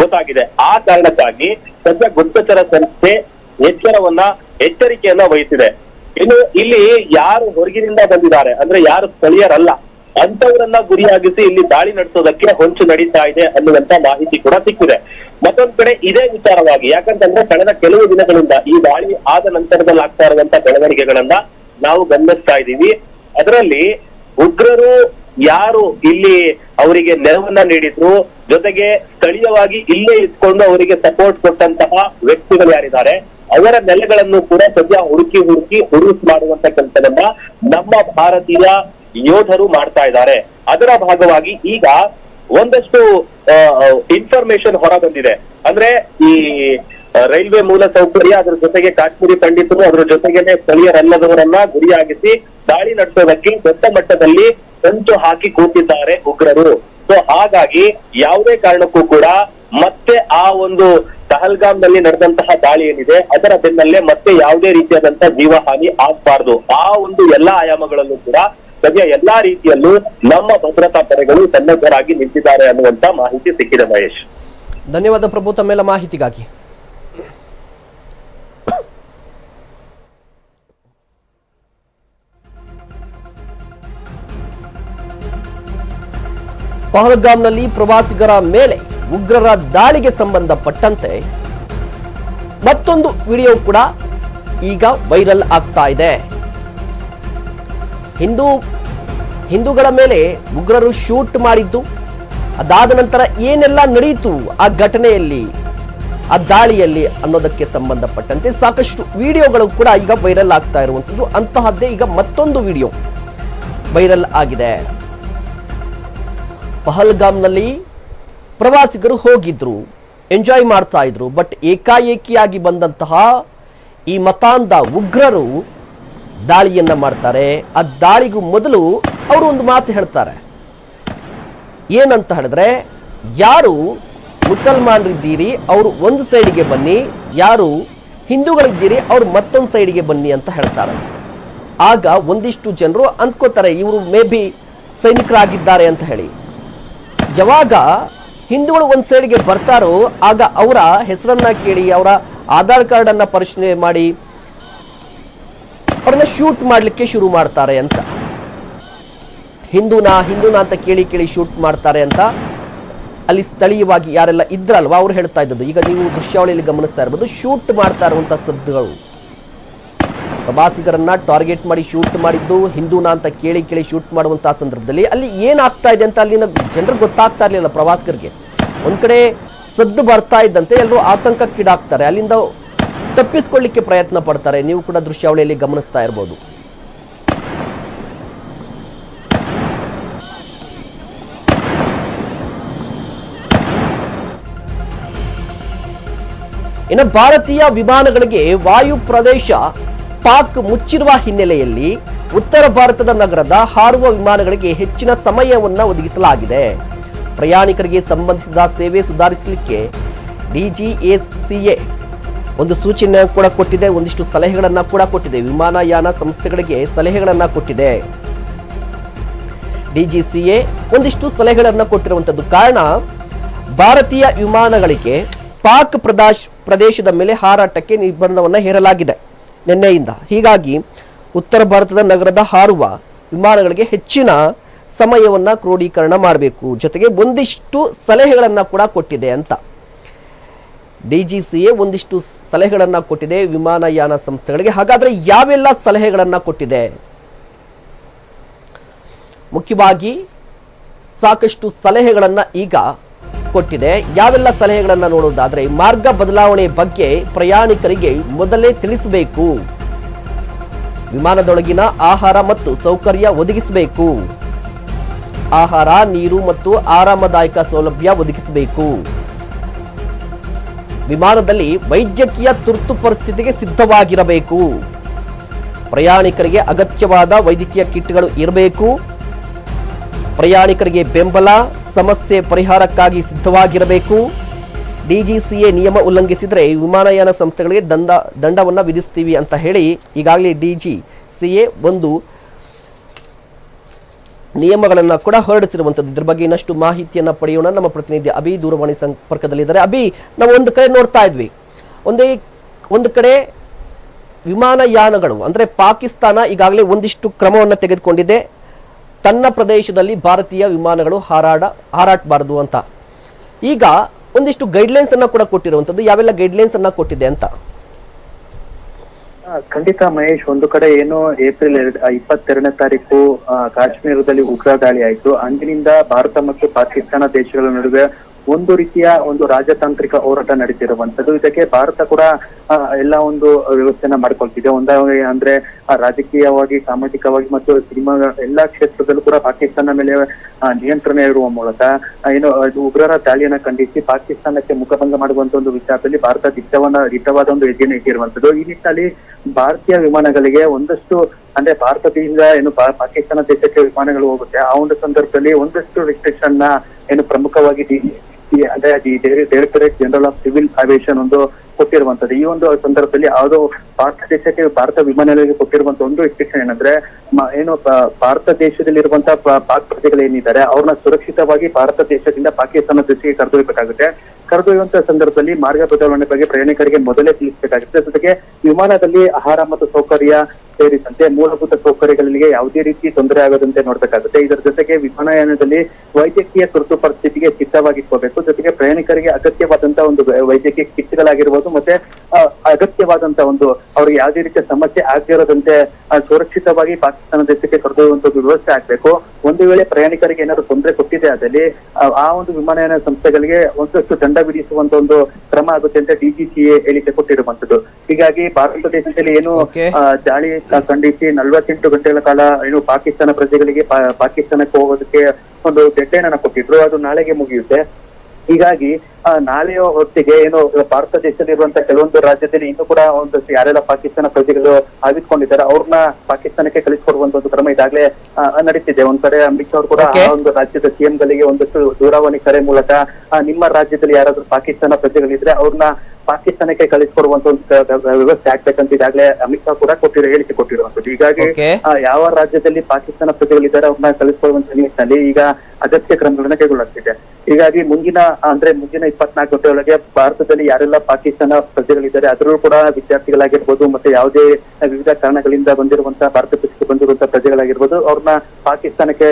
ಗೊತ್ತಾಗಿದೆ. ಆ ಕಾರಣಕ್ಕಾಗಿ ಸದ್ಯ ಗುಪ್ತಚರ ಸಂಸ್ಥೆ ಎಚ್ಚರವನ್ನ, ಎಚ್ಚರಿಕೆಯನ್ನ ವಹಿಸಿದೆ. ಇನ್ನು ಇಲ್ಲಿ ಯಾರು ಹೊರಗಿನಿಂದ ಬಂದಿದ್ದಾರೆ, ಅಂದ್ರೆ ಯಾರು ಸ್ಥಳೀಯರಲ್ಲ ಅಂತವರನ್ನ ಗುರಿಯಾಗಿಸಿ ಇಲ್ಲಿ ದಾಳಿ ನಡೆಸೋದಕ್ಕೆ ಹೊಂಚು ನಡೀತಾ ಇದೆ ಅನ್ನುವಂತ ಮಾಹಿತಿ ಕೂಡ ಸಿಕ್ಕಿದೆ. ಮತ್ತೊಂದ್ ಕಡೆ ಇದೇ ವಿಚಾರವಾಗಿ, ಯಾಕಂತಂದ್ರೆ ಕಳೆದ ಕೆಲವು ದಿನಗಳಿಂದ ಈ ದಾಳಿ ಆದ ನಂತರದಲ್ಲಿ ಆಗ್ತಾ ಇರುವಂತ ಬೆಳವಣಿಗೆಗಳನ್ನ ನಾವು ಗಮನಿಸ್ತಾ ಇದ್ದೀವಿ. ಅದರಲ್ಲಿ ಉಗ್ರರು ಯಾರು ಇಲ್ಲಿ ಅವರಿಗೆ ನೆರವನ್ನ ನೀಡಿದ್ರು, ಜೊತೆಗೆ ಸ್ಥಳೀಯವಾಗಿ ಇಲ್ಲೇ ಇದ್ಕೊಂಡು ಅವರಿಗೆ ಸಪೋರ್ಟ್ ಕೊಟ್ಟಂತಹ ವ್ಯಕ್ತಿಗಳು ಯಾರಿದ್ದಾರೆ, ಅವರ ನೆಲೆಗಳನ್ನು ಕೂಡ ಸದ್ಯ ಹುಡುಕಿ ಹುಡುಕಿ ಹುರುಸ್ ಮಾಡುವಂತ ಕೆಲಸವನ್ನ ನಮ್ಮ ಭಾರತೀಯ ಯೋಧರು ಮಾಡ್ತಾ ಇದ್ದಾರೆ. ಅದರ ಭಾಗವಾಗಿ ಈಗ ಒಂದಷ್ಟು ಇನ್ಫಾರ್ಮೇಶನ್ ಹೊರ ಬಂದಿದೆ. ಅಂದ್ರೆ ಈ ರೈಲ್ವೆ ಮೂಲ ಸೌಕರ್ಯ ಅದರ ಜೊತೆಗೆ ಕಾಶ್ಮೀರಿ ಪಂಡಿತರು, ಅದರ ಜೊತೆಗೇನೆ ಸ್ಥಳೀಯರಲ್ಲದವರನ್ನ ಗುರಿಯಾಗಿಸಿ ದಾಳಿ ನಡೆಸೋದಕ್ಕೆ ದೊಡ್ಡ ಮಟ್ಟದಲ್ಲಿ ಸಂಚು ಹಾಕಿ ಕೂತಿದ್ದಾರೆ ಉಗ್ರರು. ಸೊ ಹಾಗಾಗಿ ಯಾವುದೇ ಕಾರಣಕ್ಕೂ ಕೂಡ ಮತ್ತೆ ಆ ಒಂದು ಪಹಲ್ಗಾಮ್ನಲ್ಲಿ ನಡೆದಂತಹ ದಾಳಿ ಏನಿದೆ, ಅದರ ಬೆನ್ನಲ್ಲೇ ಮತ್ತೆ ಯಾವುದೇ ರೀತಿಯಾದಂತಹ ಜೀವ ಹಾನಿ ಆಗ್ಬಾರ್ದು. ಆ ಒಂದು ಎಲ್ಲಾ ಆಯಾಮಗಳಲ್ಲೂ ಕೂಡ ಸದ್ಯ ಎಲ್ಲಾ ರೀತಿಯಲ್ಲೂ ನಮ್ಮ ಭದ್ರತಾ ಪಡೆಗಳು ಸನ್ನದ್ಧರಾಗಿ ನಿಂತಿದ್ದಾರೆ ಅನ್ನುವಂತ ಮಾಹಿತಿ ಸಿಕ್ಕಿದೆ ಮಹೇಶ್. ಧನ್ಯವಾದ ಪ್ರಭು, ತಮ್ಮೆಲ್ಲ ಮಾಹಿತಿಗಾಗಿ. ಪಹಲ್ಗಾಮ್ನಲ್ಲಿ ಪ್ರವಾಸಿಗರ ಮೇಲೆ ಉಗ್ರರ ದಾಳಿಗೆ ಸಂಬಂಧಪಟ್ಟಂತೆ ಮತ್ತೊಂದು ವಿಡಿಯೋ ಕೂಡ ಈಗ ವೈರಲ್ ಆಗ್ತಾ ಇದೆ. ಹಿಂದೂ, ಹಿಂದೂಗಳ ಮೇಲೆ ಉಗ್ರರು ಶೂಟ್ ಮಾಡಿದ್ದು, ಅದಾದ ನಂತರ ಏನೆಲ್ಲ ನಡೆಯಿತು ಆ ಘಟನೆಯಲ್ಲಿ, ಆ ದಾಳಿಯಲ್ಲಿ ಅನ್ನೋದಕ್ಕೆ ಸಂಬಂಧಪಟ್ಟಂತೆ ಸಾಕಷ್ಟು ವಿಡಿಯೋಗಳು ಕೂಡ ಈಗ ವೈರಲ್ ಆಗ್ತಾ ಇರುವಂಥದ್ದು, ಅಂತಹದ್ದೇ ಈಗ ಮತ್ತೊಂದು ವಿಡಿಯೋ ವೈರಲ್ ಆಗಿದೆ. ಪಹಲ್ಗಾಮ್ನಲ್ಲಿ ಪ್ರವಾಸಿಗರು ಹೋಗಿದ್ರು, ಎಂಜಾಯ್ ಮಾಡ್ತಾ ಇದ್ರು, ಬಟ್ ಏಕಾಏಕಿಯಾಗಿ ಬಂದಂತಹ ಈ ಮತಾಂಧ ಉಗ್ರರು ದಾಳಿಯನ್ನು ಮಾಡ್ತಾರೆ. ಆ ದಾಳಿಗೂ ಮೊದಲು ಅವರು ಒಂದು ಮಾತು ಹೇಳ್ತಾರೆ. ಏನಂತ ಹೇಳಿದ್ರೆ, ಯಾರು ಮುಸಲ್ಮಾನರಿದ್ದೀರಿ, ಅವರು ಒಂದು ಸೈಡಿಗೆ ಬನ್ನಿ, ಯಾರು ಹಿಂದೂಗಳಿದ್ದೀರಿ, ಅವರು ಮತ್ತೊಂದು ಸೈಡಿಗೆ ಬನ್ನಿ ಅಂತ ಹೇಳ್ತಾರಂತೆ. ಆಗ ಒಂದಿಷ್ಟು ಜನರು ಅಂದ್ಕೋತಾರೆ, ಇವರು ಮೇ ಬಿ ಸೈನಿಕರಾಗಿದ್ದಾರೆ ಅಂತ ಹೇಳಿ. ಯಾವಾಗ ಹಿಂದೂಗಳು ಒಂದು ಸೈಡ್ಗೆ ಬರ್ತಾರೋ ಆಗ ಅವರ ಹೆಸರನ್ನ ಕೇಳಿ, ಅವರ ಆಧಾರ್ ಕಾರ್ಡ್ ಅನ್ನ ಪರಿಶೀಲನೆ ಮಾಡಿ, ಅವ್ರನ್ನ ಶೂಟ್ ಮಾಡಲಿಕ್ಕೆ ಶುರು ಮಾಡ್ತಾರೆ ಅಂತ. ಹಿಂದೂನಾ ಹಿಂದೂನಾ ಅಂತ ಕೇಳಿ ಕೇಳಿ ಶೂಟ್ ಮಾಡ್ತಾರೆ ಅಂತ ಅಲ್ಲಿ ಸ್ಥಳೀಯವಾಗಿ ಯಾರೆಲ್ಲ ಇದ್ರಲ್ವಾ, ಅವ್ರು ಹೇಳ್ತಾ ಇದ್ದದ್ದು. ಈಗ ನೀವು ದೃಶ್ಯಾವಳಿಯಲ್ಲಿ ಗಮನಿಸ್ತಾ ಇರ್ಬೋದು, ಶೂಟ್ ಮಾಡ್ತಾ ಇರುವಂಥ ಸದ್ದುಗಳು. ಪ್ರವಾಸಿಗರನ್ನ ಟಾರ್ಗೆಟ್ ಮಾಡಿ ಶೂಟ್ ಮಾಡಿದ್ದು ಹಿಂದೂನಾ ಅಂತ ಕೇಳಿ ಕೇಳಿ ಶೂಟ್ ಮಾಡುವಂತಹ ಸಂದರ್ಭದಲ್ಲಿ ಅಲ್ಲಿ ಏನಾಗ್ತಾ ಇದೆ ಅಂತ ಅಲ್ಲಿನ ಜನರಿಗೆ ಗೊತ್ತಾಗ್ತಾ ಇರಲಿಲ್ಲ ಪ್ರವಾಸಿಗರಿಗೆ. ಒಂದ್ ಕಡೆ ಸದ್ದು ಬರ್ತಾ ಇದ್ದಂತೆ ಎಲ್ಲರೂ ಆತಂಕಕ್ಕೀಡಾಗ್ತಾರೆ. ಅಲ್ಲಿಂದ ತಪ್ಪಿಸ್ಕೊಳ್ಳಿಕ್ಕೆ ಪ್ರಯತ್ನ ಪಡ್ತಾರೆ. ನೀವು ಕೂಡ ದೃಶ್ಯಾವಳಿಯಲ್ಲಿ ಗಮನಿಸ್ತಾ ಇರ್ಬೋದು. ಇನ್ನು ಭಾರತೀಯ ವಿಮಾನಗಳಿಗೆ ವಾಯು ಪ್ರದೇಶ ಪಾಕ್ ಮುಚ್ಚಿರುವ ಹಿನ್ನೆಲೆಯಲ್ಲಿ ಉತ್ತರ ಭಾರತದ ನಗರದ ಹಾರುವ ವಿಮಾನಗಳಿಗೆ ಹೆಚ್ಚಿನ ಸಮಯವನ್ನು ಒದಗಿಸಲಾಗಿದೆ. ಪ್ರಯಾಣಿಕರಿಗೆ ಸಂಬಂಧಿಸಿದ ಸೇವೆ ಸುಧಾರಿಸಲಿಕ್ಕೆ ಡಿಜಿಎಸಿಎ ಒಂದು ಸೂಚನೆ ಕೂಡ ಕೊಟ್ಟಿದೆ. ಒಂದಿಷ್ಟು ಸಲಹೆಗಳನ್ನು ಕೂಡ ಕೊಟ್ಟಿದೆ. ವಿಮಾನಯಾನ ಸಂಸ್ಥೆಗಳಿಗೆ ಸಲಹೆಗಳನ್ನು ಕೊಟ್ಟಿದೆ. ಡಿಜಿಸಿಎ ಒಂದಿಷ್ಟು ಸಲಹೆಗಳನ್ನು ಕೊಟ್ಟಿರುವಂಥದ್ದು ಕಾರಣ, ಭಾರತೀಯ ವಿಮಾನಗಳಿಗೆ ಪಾಕ್ ಪ್ರದೇಶ್ ಪ್ರದೇಶದ ಮೇಲೆ ಹಾರಾಟಕ್ಕೆ ನಿರ್ಬಂಧವನ್ನು ಹೇರಲಾಗಿದೆ. ನಿನ್ನೆಯಿಂದ. ಹೀಗಾಗಿ ಉತ್ತರ ಭಾರತದ ನಗರದ ಹಾರುವ ವಿಮಾನಗಳಿಗೆ ಹೆಚ್ಚಿನ ಸಮಯವನ್ನು ಕ್ರೋಢೀಕರಣ ಮಾಡಬೇಕು. ಜೊತೆಗೆ ಒಂದಿಷ್ಟು ಸಲಹೆಗಳನ್ನು ಕೂಡ ಕೊಟ್ಟಿದೆ ಅಂತ. ಡಿ ಜಿ ಸಿ ಎ ಒಂದಿಷ್ಟು ಸಲಹೆಗಳನ್ನು ಕೊಟ್ಟಿದೆ ವಿಮಾನಯಾನ ಸಂಸ್ಥೆಗಳಿಗೆ. ಹಾಗಾದರೆ ಯಾವೆಲ್ಲ ಸಲಹೆಗಳನ್ನು ಕೊಟ್ಟಿದೆ? ಮುಖ್ಯವಾಗಿ ಸಾಕಷ್ಟು ಸಲಹೆಗಳನ್ನು ಈಗ ಕೊಟ್ಟಿದೆ. ಯಾವೆಲ್ಲ ಸಲಹೆಗಳನ್ನು ನೋಡುವುದಾದರೆ ಮಾರ್ಗ ಬದಲಾವಣೆ ಬಗ್ಗೆ ಪ್ರಯಾಣಿಕರಿಗೆ ಮೊದಲೇ ತಿಳಿಸಬೇಕು. ವಿಮಾನದೊಳಗಿನ ಆಹಾರ ಮತ್ತು ಸೌಕರ್ಯ ಒದಗಿಸಬೇಕು. ಆಹಾರ, ನೀರು ಮತ್ತು ಆರಾಮದಾಯಕ ಸೌಲಭ್ಯ ಒದಗಿಸಬೇಕು. ವಿಮಾನದಲ್ಲಿ ವೈದ್ಯಕೀಯ ತುರ್ತು ಪರಿಸ್ಥಿತಿಗೆ ಸಿದ್ಧವಾಗಿರಬೇಕು. ಪ್ರಯಾಣಿಕರಿಗೆ ಅಗತ್ಯವಾದ ವೈದ್ಯಕೀಯ ಕಿಟ್ಗಳು ಇರಬೇಕು. ಪ್ರಯಾಣಿಕರಿಗೆ ಬೆಂಬಲ, ಸಮಸ್ಯೆ ಪರಿಹಾರಕ್ಕಾಗಿ ಸಿದ್ಧವಾಗಿರಬೇಕು. ಡಿಜಿಸಿಎ ನಿಯಮ ಉಲ್ಲಂಘಿಸಿದರೆ ವಿಮಾನಯಾನ ಸಂಸ್ಥೆಗಳಿಗೆ ದಂಡ, ದಂಡವನ್ನು ವಿಧಿಸ್ತೀವಿ ಅಂತ ಹೇಳಿ ಈಗಾಗಲೇ ಡಿಜಿ ಸಿಎ ಒಂದು ನಿಯಮಗಳನ್ನು ಕೂಡ ಹೊರಡಿಸಿರುವಂಥದ್ದು ಇದ್ರ ಬಗ್ಗೆ ಇನ್ನಷ್ಟು ಮಾಹಿತಿಯನ್ನು ಪಡೆಯೋಣ. ನಮ್ಮ ಪ್ರತಿನಿಧಿ ಅಭಿ ದೂರವಾಣಿ ಸಂಪರ್ಕದಲ್ಲಿದ್ದಾರೆ. ಅಭಿ, ನಾವು ಒಂದು ಕಡೆ ನೋಡ್ತಾ ಇದ್ವಿ. ಒಂದೇ, ಒಂದು ಕಡೆ ವಿಮಾನಯಾನಗಳು, ಅಂದರೆ ಪಾಕಿಸ್ತಾನ ಈಗಾಗಲೇ ಒಂದಿಷ್ಟು ಕ್ರಮವನ್ನು ತೆಗೆದುಕೊಂಡಿದೆ. ತನ್ನ ಪ್ರದೇಶದಲ್ಲಿ ಭಾರತೀಯ ವಿಮಾನಗಳು ಹಾರಾಡ ಹಾರಾಟಬಾರದು ಅಂತ. ಈಗ ಒಂದಿಷ್ಟು ಗೈಡ್ಲೈನ್ಸ್ ಅನ್ನ ಕೂಡ ಕೊಟ್ಟಿರುವಂಥದ್ದು ಯಾವೆಲ್ಲ ಅನ್ನ ಕೊಟ್ಟಿದೆ ಅಂತ? ಖಂಡಿತ ಮಹೇಶ್, ಒಂದು ಕಡೆ ಏನು ಏಪ್ರಿಲ್ ಎರಡ್ ಇಪ್ಪತ್ತೆರಡನೇ ತಾರೀಕು ಕಾಶ್ಮೀರದಲ್ಲಿ ಉಗ್ರ ದಾಳಿ ಆಯಿತು. ಅಂದಿನಿಂದ ಭಾರತ ಮತ್ತು ಪಾಕಿಸ್ತಾನ ದೇಶಗಳ ನಡುವೆ ಒಂದು ರೀತಿಯ ಒಂದು ರಾಜತಾಂತ್ರಿಕ ಹೋರಾಟ ನಡೀತಿರುವಂತದ್ದು ಇದಕ್ಕೆ ಭಾರತ ಕೂಡ ಎಲ್ಲ ಒಂದು ವ್ಯವಸ್ಥೆನ ಮಾಡ್ಕೊಳ್ತಿದೆ. ಒಂದ ಅಂದ್ರೆ ರಾಜಕೀಯವಾಗಿ, ಸಾಮಾಜಿಕವಾಗಿ ಮತ್ತು ಸಿನಿಮಾ ಎಲ್ಲಾ ಕ್ಷೇತ್ರದಲ್ಲೂ ಕೂಡ ಪಾಕಿಸ್ತಾನ ಮೇಲೆ ನಿಯಂತ್ರಣ ಇರುವ ಮೂಲಕ ಏನು ಉಗ್ರರ ದಾಳಿಯನ್ನ ಖಂಡಿಸಿ ಪಾಕಿಸ್ತಾನಕ್ಕೆ ಮುಖಭಂಗ ಮಾಡುವಂತ ಒಂದು ವಿಚಾರದಲ್ಲಿ ಭಾರತ ದಿಟ್ಟವನ್ನ ದಿಟ್ಟವಾದ ಒಂದು ಹೆಜ್ಜೆಯನ್ನು ಇಟ್ಟಿರುವಂತದ್ದು ಈ ನಿಟ್ಟಿನಲ್ಲಿ ಭಾರತೀಯ ವಿಮಾನಗಳಿಗೆ ಒಂದಷ್ಟು ಅಂದ್ರೆ ಭಾರತದಿಂದ ಏನು ಪಾಕಿಸ್ತಾನ ದೇಶಕ್ಕೆ ವಿಮಾನಗಳು ಹೋಗುತ್ತೆ. ಆ ಒಂದು ಸಂದರ್ಭದಲ್ಲಿ ಒಂದಷ್ಟು ರಿಸ್ಟ್ರಿಕ್ಷನ್ನ ಏನು ಪ್ರಮುಖವಾಗಿ ಅಂದ್ರೆ directorate general of civil aviation ಒಂದು ಕೊಟ್ಟಿರುವಂತದ್ದು ಈ ಒಂದು ಸಂದರ್ಭದಲ್ಲಿ ಅದು ಭಾರತ ದೇಶಕ್ಕೆ ಭಾರತ ವಿಮಾನ ನಿಲಯಕ್ಕೆ ಕೊಟ್ಟಿರುವಂತ ಒಂದು ರಿಸ್ಟ್ರಿಕ್ಷನ್ ಏನಂದ್ರೆ ಏನು ಭಾರತ ದೇಶದಲ್ಲಿರುವಂತಹ ಪಾಕ್ ಪ್ರಜೆಗಳು ಏನಿದ್ದಾರೆ ಅವ್ರನ್ನ ಸುರಕ್ಷಿತವಾಗಿ ಭಾರತ ದೇಶದಿಂದ ಪಾಕಿಸ್ತಾನ ದೇಶಕ್ಕೆ ಕರೆದೊಯ್ಯಬೇಕಾಗುತ್ತೆ. ಕರೆದೊಯ್ಯುವಂತ ಸಂದರ್ಭದಲ್ಲಿ ಮಾರ್ಗ ಬದಲಾವಣೆ ಬಗ್ಗೆ ಪ್ರಯಾಣಿಕರಿಗೆ ಮೊದಲೇ ತಿಳಿಸಬೇಕಾಗುತ್ತೆ. ಜೊತೆಗೆ ವಿಮಾನದಲ್ಲಿ ಆಹಾರ ಮತ್ತು ಸೌಕರ್ಯ ಸೇರಿದಂತೆ ಮೂಲಭೂತ ಸೌಕರ್ಯಗಳಿಗೆ ಯಾವುದೇ ರೀತಿ ತೊಂದರೆ ಆಗದಂತೆ ನೋಡಬೇಕಾಗುತ್ತೆ. ಇದರ ಜೊತೆಗೆ ವಿಮಾನಯಾನದಲ್ಲಿ ವೈದ್ಯಕೀಯ ತುರ್ತು ಪರಿಸ್ಥಿತಿಗೆ ಸಿದ್ಧವಾಗಿಟ್ಕೋಬೇಕು. ಜೊತೆಗೆ ಪ್ರಯಾಣಿಕರಿಗೆ ಅಗತ್ಯವಾದಂತಹ ಒಂದು ವೈದ್ಯಕೀಯ ಕಿಟ್ಗಳಾಗಿರ್ಬೋದು, ಮತ್ತೆ ಆ, ಅಗತ್ಯವಾದಂತಹ ಒಂದು ಅವ್ರಿಗೆ ಯಾವುದೇ ರೀತಿಯ ಸಮಸ್ಯೆ ಆಗದಿರದಂತೆ ಸುರಕ್ಷಿತವಾಗಿ ಪಾಕಿಸ್ತಾನ ದೇಶಕ್ಕೆ ಕರೆದೊಯ್ಯುವಂತ ಒಂದು ವ್ಯವಸ್ಥೆ ಆಗ್ಬೇಕು. ಒಂದು ವೇಳೆ ಪ್ರಯಾಣಿಕರಿಗೆ ಏನಾದ್ರು ತೊಂದರೆ ಕೊಟ್ಟಿದೆ ಆದಲ್ಲಿ ಆ ಒಂದು ವಿಮಾನಯಾನ ಸಂಸ್ಥೆಗಳಿಗೆ ಒಂದಷ್ಟು ದಂಡ ವಿಧಿಸುವಂತ ಒಂದು ಕ್ರಮ ಆಗುತ್ತೆ ಅಂತ ಡಿಜಿಸಿಎ ಹೇಳಿಕೆ ಕೊಟ್ಟಿರುವಂತದ್ದು ಹೀಗಾಗಿ ಭಾರತ ದೇಶದಲ್ಲಿ ಏನು ದಾಳಿ ಖಂಡಿಸಿ ನಲ್ವತ್ತೆಂಟು ಗಂಟೆಗಳ ಕಾಲ ಏನು ಪಾಕಿಸ್ತಾನ ಪ್ರಜೆಗಳಿಗೆ ಪಾಕಿಸ್ತಾನಕ್ಕೆ ಹೋಗೋದಕ್ಕೆ ಒಂದು ಅನ್ನ ಕೊಟ್ಟಿದ್ರು. ಅದು ನಾಳೆಗೆ ಮುಗಿಯುತ್ತೆ. ಹೀಗಾಗಿ ಆ, ನಾಳೆಯ ಹೊತ್ತಿಗೆ ಏನು ಭಾರತ ದೇಶದಲ್ಲಿ ಇರುವಂತಹ ಕೆಲವೊಂದು ರಾಜ್ಯದಲ್ಲಿ ಇನ್ನು ಕೂಡ ಒಂದು ಯಾರೆಲ್ಲ ಪಾಕಿಸ್ತಾನ ಪ್ರಜೆಗಳು ಆವಿತ್ಕೊಂಡಿದ್ದಾರೆ ಅವ್ರನ್ನ ಪಾಕಿಸ್ತಾನಕ್ಕೆ ಕಳಿಸ್ಕೊಡುವಂತ ಒಂದು ಕ್ರಮ ಇದಾಗ್ಲೇ ನಡೀತಿದೆ. ಒಂದ್ ಕಡೆ ಅಮಿತ್ ಅವರು ಕೂಡ ಆ ಒಂದು ರಾಜ್ಯದ ಸಿಎಂ ಗಳಿಗೆ ಒಂದಷ್ಟು ದೂರವಾಣಿ ಕರೆ ಮೂಲಕ ನಿಮ್ಮ ರಾಜ್ಯದಲ್ಲಿ ಯಾರಾದ್ರೂ ಪಾಕಿಸ್ತಾನ ಪ್ರಜೆಗಳಿದ್ರೆ ಅವ್ರನ್ನ ಪಾಕಿಸ್ತಾನಕ್ಕೆ ಕಳಿಸ್ಕೊಡುವಂತ ವ್ಯವಸ್ಥೆ ಆಗ್ಬೇಕಂತ ಈಗಾಗಲೇ ಅಮಿತ್ ಶಾ ಕೂಡ ಕೊಟ್ಟಿರೋ ಹೇಳಿಕೆ ಕೊಟ್ಟಿರುವಂತದ್ದು ಹೀಗಾಗಿ ಯಾವ ರಾಜ್ಯದಲ್ಲಿ ಪಾಕಿಸ್ತಾನ ಪ್ರಜೆಗಳಿದ್ದಾರೆ ಅವ್ರನ್ನ ಕಳಿಸ್ಕೊಳ್ಳುವಂತ ನಿಟ್ಟಿನಲ್ಲಿ ಈಗ ಅಗತ್ಯ ಕ್ರಮಗಳನ್ನ ಕೈಗೊಳ್ಳಲಾಗ್ತಿದೆ. ಹೀಗಾಗಿ ಮುಂದಿನ ಅಂದ್ರೆ ಮುಂದಿನ ಇಪ್ಪತ್ನಾಲ್ಕು ಗಂಟೆ ಒಳಗೆ ಭಾರತದಲ್ಲಿ ಯಾರೆಲ್ಲ ಪಾಕಿಸ್ತಾನ ಪ್ರಜೆಗಳಿದ್ದಾರೆ ಅದರೂ ಕೂಡ ವಿದ್ಯಾರ್ಥಿಗಳಾಗಿರ್ಬೋದು ಮತ್ತೆ ಯಾವುದೇ ವಿವಿಧ ಕಾರಣಗಳಿಂದ ಬಂದಿರುವಂತಹ ಭಾರತ ದೇಶಕ್ಕೆ ಬಂದಿರುವಂತಹ ಪ್ರಜೆಗಳಾಗಿರ್ಬೋದು ಅವ್ರನ್ನ ಪಾಕಿಸ್ತಾನಕ್ಕೆ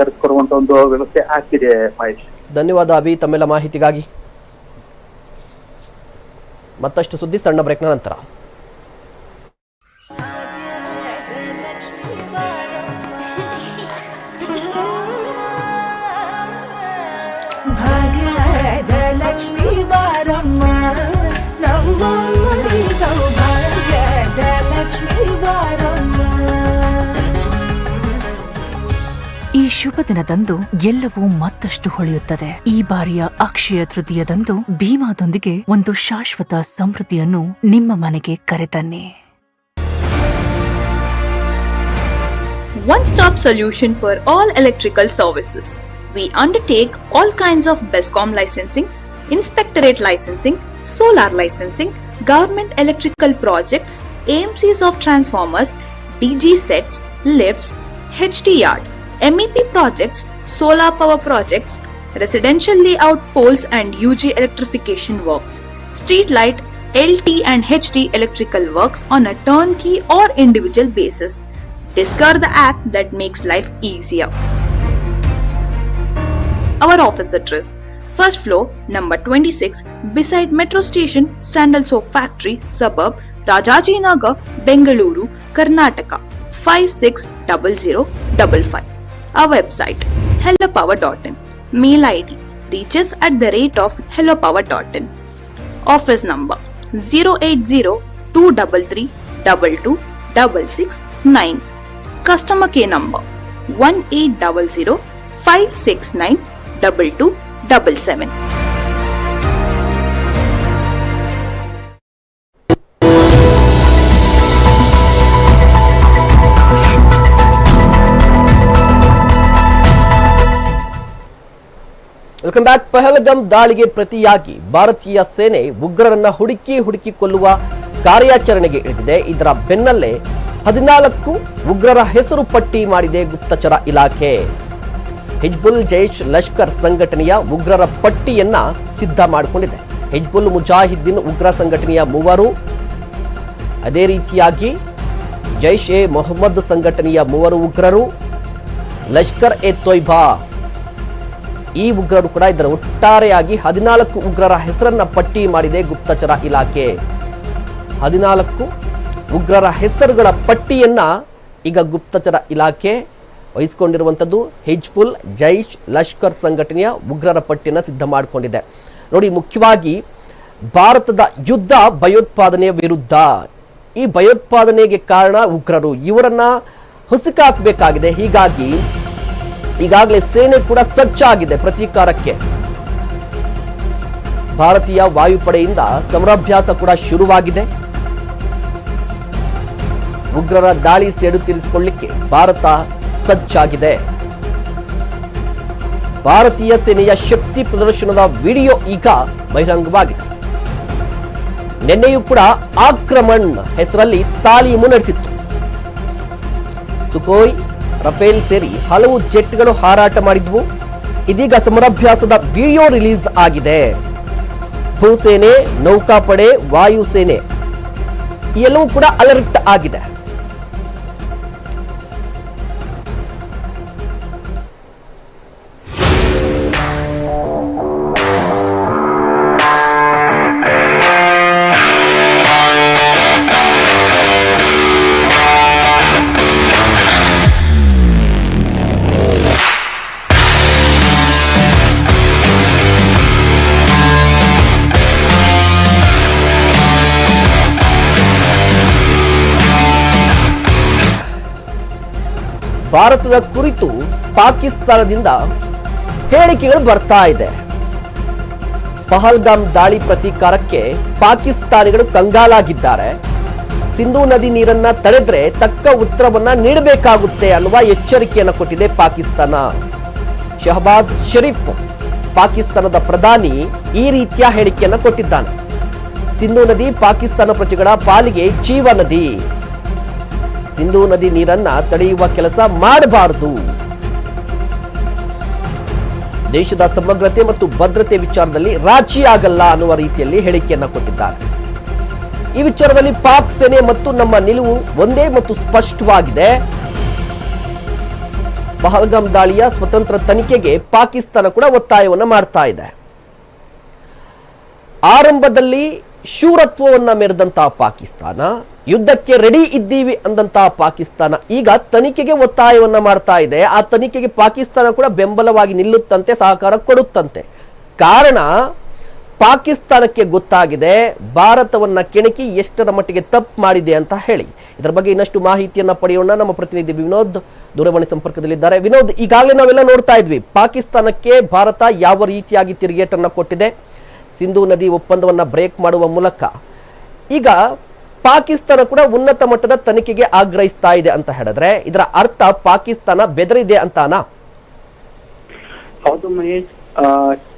ಕರೆಸ್ಕೊಡುವಂತ ಒಂದು ವ್ಯವಸ್ಥೆ ಆಗ್ತಿದೆ ಮಹೇಶ್. ಧನ್ಯವಾದ ಅಭಿ ತಮ್ಮೆಲ್ಲ ಮಾಹಿತಿಗಾಗಿ. ಮತ್ತಷ್ಟು ಸುದ್ದಿ ಸಣ್ಣ ಬ್ರೇಕ್ನ ನಂತರ. ಭಾಗ್ಯದ ಲಕ್ಷ್ಮೀ ಬಾರಮ್ಮ ನಮ್ಮಮ್ಮನಿ ಶುಭ ದಿನದಂದು ಎಲ್ಲವೂ ಮತ್ತಷ್ಟು ಹೊಳೆಯುತ್ತದೆ ಈ ಬಾರಿಯ ಅಕ್ಷಯ ತೃತೀಯದಂದು ಭೀಮಾದೊಂದಿಗೆ ಒಂದು ಶಾಶ್ವತ ಸಮೃದ್ಧಿಯನ್ನು ನಿಮ್ಮ ಮನೆಗೆ ಕರೆತನ್ನಿ one stop solution for all electrical services. We undertake all kinds of BESCOM licensing, inspectorate licensing, solar licensing, government electrical projects, AMCs of transformers, DG sets, lifts, HT yard, MEP projects, solar power projects, residential layout poles and UG electrification works, street light, LT and HT electrical works on a turnkey or individual basis. Discover the app that makes life easier. Our office address First floor, number 26, beside Metro Station, Sandal Soap Factory, suburb, Rajajinagar, Bengaluru, Karnataka, 560055. Our website, hellopower.in. Mail ID, reaches at the rate of hellopower.in. Office number 080 233 22669. Customer care number 1800 569 2277. Welcome back Pahalgam ದಾಳಿಗೆ ಪ್ರತಿಯಾಗಿ ಭಾರತೀಯ ಸೇನೆ ಉಗ್ರರನ್ನ ಹುಡುಕಿ ಹುಡುಕಿ ಕೊಲ್ಲುವ ಕಾರ್ಯಾಚರಣೆಗೆ ಇಳಿದಿದೆ. ಇದರ ಬೆನ್ನಲ್ಲೇ ಹದಿನಾಲ್ಕು ಉಗ್ರರ ಹೆಸರು ಪಟ್ಟಿ ಮಾಡಿದೆ ಗುಪ್ತಚರ ಇಲಾಖೆ. ಹಿಜ್ಬುಲ್ ಜೈಷ್ ಲಷ್ಕರ್ ಸಂಘಟನೆಯ ಉಗ್ರರ ಪಟ್ಟಿಯನ್ನ ಸಿದ್ಧ ಮಾಡಿಕೊಂಡಿದೆ. ಹಿಜ್ಬುಲ್ ಮುಜಾಹಿದ್ದೀನ್ ಉಗ್ರ ಸಂಘಟನೆಯ ಮೂವರು, ಅದೇ ರೀತಿಯಾಗಿ ಜೈಷ್ ಎ ಮೊಹಮ್ಮದ್ ಸಂಘಟನೆಯ ಮೂವರು ಉಗ್ರರು, ಲಷ್ಕರ್ ಎ ತೊಯ್ಬಾ ಈ ಉಗ್ರರು ಕೂಡ ಇದರ ಒಟ್ಟಾರೆಯಾಗಿ ಹದಿನಾಲ್ಕು ಉಗ್ರರ ಹೆಸರನ್ನ ಪಟ್ಟಿ ಮಾಡಿದೆ ಗುಪ್ತಚರ ಇಲಾಖೆ. ಹದಿನಾಲ್ಕು ಉಗ್ರರ ಹೆಸರುಗಳ ಪಟ್ಟಿಯನ್ನ ಈಗ ಗುಪ್ತಚರ ಇಲಾಖೆ ವಹಿಸಿಕೊಂಡಿರುವಂಥದ್ದು ಹಿಜ್ಬುಲ್ ಜೈಷ್ ಲಷ್ಕರ್ ಸಂಘಟನೆಯ ಉಗ್ರರ ಪಟ್ಟಿಯನ್ನು ಸಿದ್ಧ ಮಾಡಿಕೊಂಡಿದೆ. ನೋಡಿ, ಮುಖ್ಯವಾಗಿ ಭಾರತದ ಯುದ್ಧ ಭಯೋತ್ಪಾದನೆಯ ವಿರುದ್ಧ. ಈ ಭಯೋತ್ಪಾದನೆಗೆ ಕಾರಣ ಉಗ್ರರು ಇವರನ್ನ ಹುಸುಕಾಕಬೇಕಾಗಿದೆ. ಹೀಗಾಗಿ ಈಗಾಗಲೇ ಸೇನೆ ಕೂಡ ಸಜ್ಜಾಗಿದೆ ಪ್ರತೀಕಾರಕ್ಕೆ. ಭಾರತೀಯ ವಾಯುಪಡೆಯಿಂದ ಸಮರಾಭ್ಯಾಸ ಕೂಡ ಶುರುವಾಗಿದೆ. ಉಗ್ರರ ದಾಳಿ ಸೇಡು ತೀರಿಸಿಕೊಳ್ಳಿಕ್ಕೆ ಭಾರತ ಸಜ್ಜಾಗಿದೆ. ಭಾರತೀಯ ಸೇನೆಯ ಶಕ್ತಿ ಪ್ರದರ್ಶನದ ವಿಡಿಯೋ ಈಗ ಬಹಿರಂಗವಾಗಿದೆ. ನಿನ್ನೆಯೂ ಕೂಡ ಆಕ್ರಮಣ್ ಹೆಸರಲ್ಲಿ ತಾಲೀಮು ನಡೆಸಿತ್ತು. ಸುಕೋಯ್ ರಫೇಲ್ ಸೇರಿ ಹಲವು ಜೆಟ್ಗಳು ಹಾರಾಟ ಮಾಡಿದ್ವು. ಇದೀಗ ಸಮರಾಭ್ಯಾಸದ ವಿಡಿಯೋ ರಿಲೀಸ್ ಆಗಿದೆ. ಭೂಸೇನೆ, ನೌಕಾಪಡೆ, ವಾಯುಸೇನೆ ಎಲ್ಲವೂ ಕೂಡ ಅಲರ್ಟ್ ಆಗಿದೆ. ಭಾರತದ ಕುರಿತು ಪಾಕಿಸ್ತಾನದಿಂದ ಹೇಳಿಕೆಗಳು ಬರ್ತಾ ಇದೆ. ಪಹಲ್ಗಾಮ್ ದಾಳಿ ಪ್ರತೀಕಾರಕ್ಕೆ ಪಾಕಿಸ್ತಾನಿಗಳು ಕಂಗಾಲಾಗಿದ್ದಾರೆ. ಸಿಂಧೂ ನದಿ ನೀರನ್ನ ತಡೆದ್ರೆ ತಕ್ಕ ಉತ್ತರವನ್ನ ನೀಡಬೇಕಾಗುತ್ತೆ ಅನ್ನುವ ಎಚ್ಚರಿಕೆಯನ್ನು ಕೊಟ್ಟಿದೆ ಪಾಕಿಸ್ತಾನ. ಶಹಬಾಜ್ ಶರೀಫ್, ಪಾಕಿಸ್ತಾನದ ಪ್ರಧಾನಿ ಈ ರೀತಿಯ ಹೇಳಿಕೆಯನ್ನು ಕೊಟ್ಟಿದ್ದಾನೆ. ಸಿಂಧೂ ನದಿ ಪಾಕಿಸ್ತಾನ ಪ್ರಜೆಗಳ ಪಾಲಿಗೆ ಜೀವ ನದಿ. ಸಿಂಧೂ ನದಿ ನೀರನ್ನ ತಡೆಯುವ ಕೆಲಸ ಮಾಡಬಾರದು. ದೇಶದ ಸಮಗ್ರತೆ ಮತ್ತು ಭದ್ರತೆ ವಿಚಾರದಲ್ಲಿ ರಾಜಿ ಆಗಲ್ಲ ಅನ್ನುವ ರೀತಿಯಲ್ಲಿ ಹೇಳಿಕೆಯನ್ನ ಕೊಟ್ಟಿದ್ದಾರೆ. ಈ ವಿಚಾರದಲ್ಲಿ ಪಾಕ್ ಸೇನೆ ಮತ್ತು ನಮ್ಮ ನಿಲುವು ಒಂದೇ ಮತ್ತು ಸ್ಪಷ್ಟವಾಗಿದೆ. ಪಹಲ್ಗಾಮ್ ದಾಳಿಯ ಸ್ವತಂತ್ರ ತನಿಖೆಗೆ ಪಾಕಿಸ್ತಾನ ಕೂಡ ಒತ್ತಾಯವನ್ನು ಮಾಡ್ತಾ ಇದೆ. ಆರಂಭದಲ್ಲಿ ಶೂರತ್ವವನ್ನ ಮೆರೆದಂತಹ ಪಾಕಿಸ್ತಾನ, ಯುದ್ಧಕ್ಕೆ ರೆಡಿ ಇದ್ದೀವಿ ಅಂದಂತಹ ಪಾಕಿಸ್ತಾನ, ಈಗ ತನಿಖೆಗೆ ಒತ್ತಾಯವನ್ನ ಮಾಡ್ತಾ ಇದೆ. ಆ ತನಿಖೆಗೆ ಪಾಕಿಸ್ತಾನ ಕೂಡ ಬೆಂಬಲವಾಗಿ ನಿಲ್ಲುತ್ತಂತೆ, ಸಹಕಾರ ಕೊಡುತ್ತಂತೆ. ಕಾರಣ, ಪಾಕಿಸ್ತಾನಕ್ಕೆ ಗೊತ್ತಾಗಿದೆ, ಭಾರತವನ್ನ ಕೆಣಕಿ ಎಷ್ಟರ ಮಟ್ಟಿಗೆ ತಪ್ಪು ಮಾಡಿದೆ ಅಂತ ಹೇಳಿ. ಇದರ ಬಗ್ಗೆ ಇನ್ನಷ್ಟು ಮಾಹಿತಿಯನ್ನ ಪಡೆಯೋಣ. ನಮ್ಮ ಪ್ರತಿನಿಧಿ ವಿನೋದ್ ದೂರವಾಣಿ ಸಂಪರ್ಕದಲ್ಲಿದ್ದಾರೆ. ವಿನೋದ್, ಈಗಾಗಲೇ ನಾವೆಲ್ಲ ನೋಡ್ತಾ ಇದ್ವಿ, ಪಾಕಿಸ್ತಾನಕ್ಕೆ ಭಾರತ ಯಾವ ರೀತಿಯಾಗಿ ತಿರುಗೇಟನ್ನು ಕೊಟ್ಟಿದೆ? ಸಿಂಧೂ ನದಿ ಒಪ್ಪಂದವನ್ನ ಬ್ರೇಕ್ ಮಾಡುವ ಮೂಲಕ ಈಗ ಪಾಕಿಸ್ತಾನ ಕೂಡ ಉನ್ನತ ಮಟ್ಟದ ತನಿಖೆಗೆ ಆಗ್ರಹಿಸ್ತಾ ಇದೆ ಅಂತ ಹೇಳಿದ್ರೆ ಇದರ ಅರ್ಥ ಪಾಕಿಸ್ತಾನ ಬೆದರಿದೆ ಅಂತಾನಾ? ಹೌದು ಮಹೇಶ್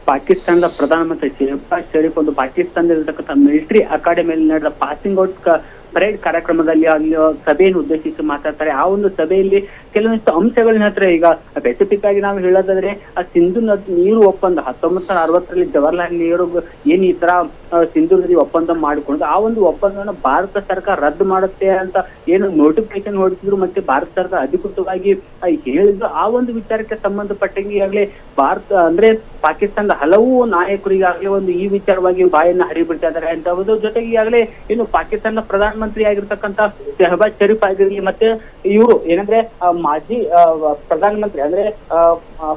ಪಾಕಿಸ್ತಾನದ ಪ್ರಧಾನಮಂತ್ರಿ ಶೆಹಬಾಜ್ ಶರೀಫ್ ಒಂದು ಪಾಕಿಸ್ತಾನದಲ್ಲಿರ್ತಕ್ಕಂಥ ಮಿಲಿಟರಿ ಅಕಾಡೆಮಿಯಲ್ಲಿ ನಡೆದ ಪಾಸಿಂಗ್ ಔಟ್ ಪರೇಡ್ ಕಾರ್ಯಕ್ರಮದಲ್ಲಿ ಅಲ್ಲಿ ಸಭೆಯನ್ನು ಉದ್ದೇಶಿಸಿ ಮಾತಾಡ್ತಾರೆ. ಆ ಒಂದು ಸಭೆಯಲ್ಲಿ ಕೆಲವೊಂದಿಷ್ಟು ಅಂಶಗಳನ್ನ ಹತ್ರ ಈಗ ಸ್ಪೆಸಿಫಿಕ್ ಆಗಿ ನಾವು ಹೇಳೋದಾದ್ರೆ, ಆ ಸಿಂಧು ನದಿ ನೀರು ಒಪ್ಪಂದ, ಹತ್ತೊಂಬತ್ತು ನೂರ ಅರವತ್ತರಲ್ಲಿ ಜವಾಹರ್ಲಾಲ್ ನೆಹರು ಏನ್ ಈ ತರ ಸಿಂಧು ನದಿ ಒಪ್ಪಂದ ಮಾಡಿಕೊಂಡು ಆ ಒಂದು ಒಪ್ಪಂದವನ್ನು ಭಾರತ ಸರ್ಕಾರ ರದ್ದು ಮಾಡುತ್ತೆ ಅಂತ ಏನು ನೋಟಿಫಿಕೇಶನ್ ಹೊಡಿಸಿದ್ರು ಮತ್ತೆ ಭಾರತ ಸರ್ಕಾರ ಅಧಿಕೃತವಾಗಿ ಹೇಳಿದ್ರು. ಆ ಒಂದು ವಿಚಾರಕ್ಕೆ ಸಂಬಂಧಪಟ್ಟಂಗೆ ಆಗ್ಲಿ ಭಾರತ, ಅಂದ್ರೆ ಪಾಕಿಸ್ತಾನದ ಹಲವು ನಾಯಕರಿಗಾಗ್ಲಿ ಒಂದು ಈ ವಿಚಾರವಾಗಿ ಬಾಯನ್ನ ಹರಿಬಿಡ್ತಾ ಇದ್ದಾರೆ. ಅಂತ ಜೊತೆಗೆ ಈಗಾಗಲೇ ಏನು ಪಾಕಿಸ್ತಾನದ ಪ್ರಧಾನಮಂತ್ರಿ ಆಗಿರ್ತಕ್ಕಂಥ ಶಹಬಾಜ್ ಶರೀಫ್ ಆಗಿರ್ಲಿ, ಮತ್ತೆ ಇವರು ಏನಂದ್ರೆ ಮಾಜಿ ಪ್ರಧಾನಮಂತ್ರಿ, ಅಂದ್ರೆ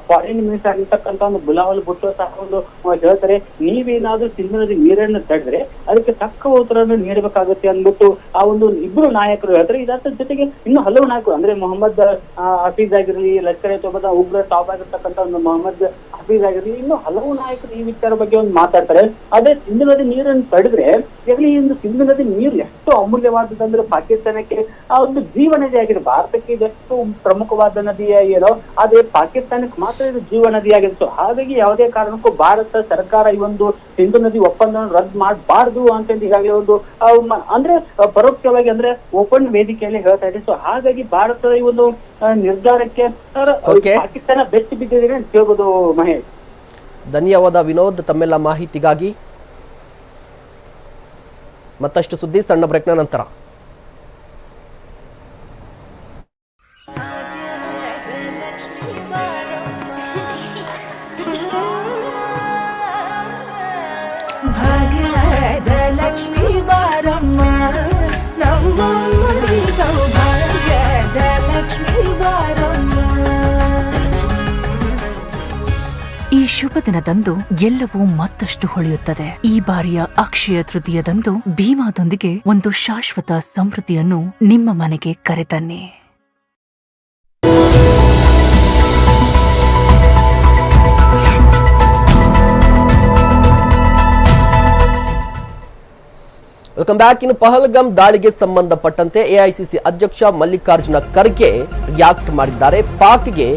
ಫಾರಿನ್ ಮಿನಿಸ್ಟರ್ ಆಗಿರ್ತಕ್ಕಂಥ ಒಂದು ಬುಲಾವಲ್ ಭುಟ್ಟೋ ಸಹ ಒಂದು ಹೇಳ್ತಾರೆ, ನೀವೇನಾದ್ರೂ ಸಿಂಧು ನದಿ ನೀರನ್ನು ತಡೆದ್ರೆ ಅದಕ್ಕೆ ತಕ್ಕ ಉತ್ತರವನ್ನು ನೀಡಬೇಕಾಗುತ್ತೆ ಅಂದ್ಬಿಟ್ಟು ಆ ಒಂದು ಇಬ್ಬರು ನಾಯಕರು ಹೇಳ್ತಾರೆ. ಇದರ ಜೊತೆಗೆ ಇನ್ನು ಹಲವು ನಾಯಕರು, ಅಂದ್ರೆ ಮೊಹಮ್ಮದ್ ಹಫೀಜ್ ಆಗಿರ್ಲಿ, ಲಷ್ಕರ್ ತೊಬದ ಉಗ್ರ ಟಾಪ್ ಆಗಿರ್ತಕ್ಕಂಥ ಒಂದು ಮೊಹಮ್ಮದ್ ಹಫೀಜ್ ಆಗಿರ್ಲಿ, ಇನ್ನು ಹಲವು ನಾಯಕರು ಈ ವಿಚಾರ ಬಗ್ಗೆ ಒಂದು ಮಾತಾಡ್ತಾರೆ. ಅದೇ ಸಿಂಧು ನದಿ ನೀರನ್ನು ತಡೆದ್ರೆ ಈ ಒಂದು ಸಿಂಧು ನದಿ ನೀರು ಎಷ್ಟು ಅಂದ್ರೆ ಪಾಕಿಸ್ತಾನಕ್ಕೆ ಆ ಒಂದು ಜೀವನದಿ ಆಗಿದೆ. ಭಾರತಕ್ಕೆ ಇದೆಷ್ಟು ಪ್ರಮುಖವಾದ ನದಿಯ ಏನೋ ಅದೇ ಪಾಕಿಸ್ತಾನಕ್ಕೆ ಮಾತ್ರ ಇದು ಜೀವ ನದಿ ಆಗಿದೆ ಹಾಗಾಗಿ ಯಾವುದೇ ಕಾರಣಕ್ಕೂ ಭಾರತ ಸರ್ಕಾರ ಈ ಒಂದು ಸಿಂಧು ನದಿ ಒಪ್ಪಂದವನ್ನು ರದ್ದು ಮಾಡಬಾರ್ದು ಅಂತ ಈಗಾಗಲೇ ಒಂದು ಅಂದ್ರೆ ಪರೋಕ್ಷವಾಗಿ ಅಂದ್ರೆ ಓಪನ್ ವೇದಿಕೆಯಲ್ಲಿ ಹೇಳ್ತಾ ಇದೆ ಸೊ ಹಾಗಾಗಿ ಭಾರತದ ಈ ಒಂದು ನಿರ್ಧಾರಕ್ಕೆ ಪಾಕಿಸ್ತಾನ ಬೆಚ್ಚಿ ಬಿದ್ದಿದೆ ಅಂತ ಹೇಳ್ಬೋದು ಮಹೇಶ್. ಧನ್ಯವಾದ ವಿನೋದ್ ತಮ್ಮೆಲ್ಲ ಮಾಹಿತಿಗಾಗಿ. ಮತ್ತಷ್ಟು ಸುದ್ದಿ ಸಣ್ಣ ಬ್ರೇಕ್ನ ನಂತರ. ಶುಭ ದಿನದಂದು ಎಲ್ಲವೂ ಮತ್ತಷ್ಟು ಹೊಳೆಯುತ್ತದೆ. ಈ ಬಾರಿಯ ಅಕ್ಷಯ ತೃತೀಯದಂದು ಭೀಮಾದೊಂದಿಗೆ ಒಂದು ಶಾಶ್ವತ ಸಮೃದ್ಧಿಯನ್ನು ನಿಮ್ಮ ಮನೆಗೆ ಕರೆತನ್ನಿ. ವೆಲ್ಕಮ್ ಬ್ಯಾಕ್ ಇನ್ನು ಪಹಲ್ಗಮ್ ದಾಳಿಗೆ ಸಂಬಂಧಪಟ್ಟಂತೆ ಎಐಸಿಸಿ ಅಧ್ಯಕ್ಷ ಮಲ್ಲಿಕಾರ್ಜುನ ಖರ್ಗೆ ರಿಯಾಕ್ಟ್ ಮಾಡಿದ್ದಾರೆ. ಪಾಕ್ಗೆ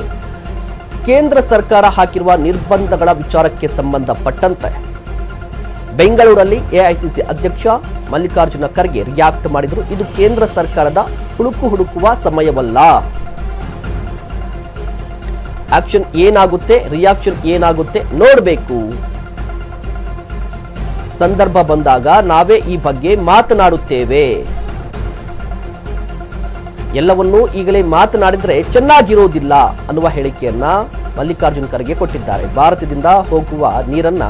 ಕೇಂದ್ರ ಸರ್ಕಾರ ಹಾಕಿರುವ ನಿರ್ಬಂಧಗಳ ವಿಚಾರಕ್ಕೆ ಸಂಬಂಧಪಟ್ಟಂತೆ ಬೆಂಗಳೂರಲ್ಲಿ ಎಐಸಿಸಿ ಅಧ್ಯಕ್ಷ ಮಲ್ಲಿಕಾರ್ಜುನ ಖರ್ಗೆ ರಿಯಾಕ್ಟ್ ಮಾಡಿದರು. ಇದು ಕೇಂದ್ರ ಸರ್ಕಾರದ ಹುಡುಕು ಹುಡುಕುವ ಸಮಯವಲ್ಲ. ಆಕ್ಷನ್ ಏನಾಗುತ್ತೆ? ರಿಯಾಕ್ಷನ್ ಏನಾಗುತ್ತೆ? ನೋಡಬೇಕು. ಸಂದರ್ಭ ಬಂದಾಗ ನಾವೇ ಈ ಬಗ್ಗೆ ಮಾತನಾಡುತ್ತೇವೆ. ಎಲ್ಲವನ್ನೂ ಈಗಲೇ ಮಾತನಾಡಿದರೆ ಚೆನ್ನಾಗಿರೋದಿಲ್ಲ ಅನ್ನುವ ಹೇಳಿಕೆಯನ್ನ ಮಲ್ಲಿಕಾರ್ಜುನ್ ಖರ್ಗೆ ಕೊಟ್ಟಿದ್ದಾರೆ. ಭಾರತದಿಂದ ಹೋಗುವ ನೀರನ್ನ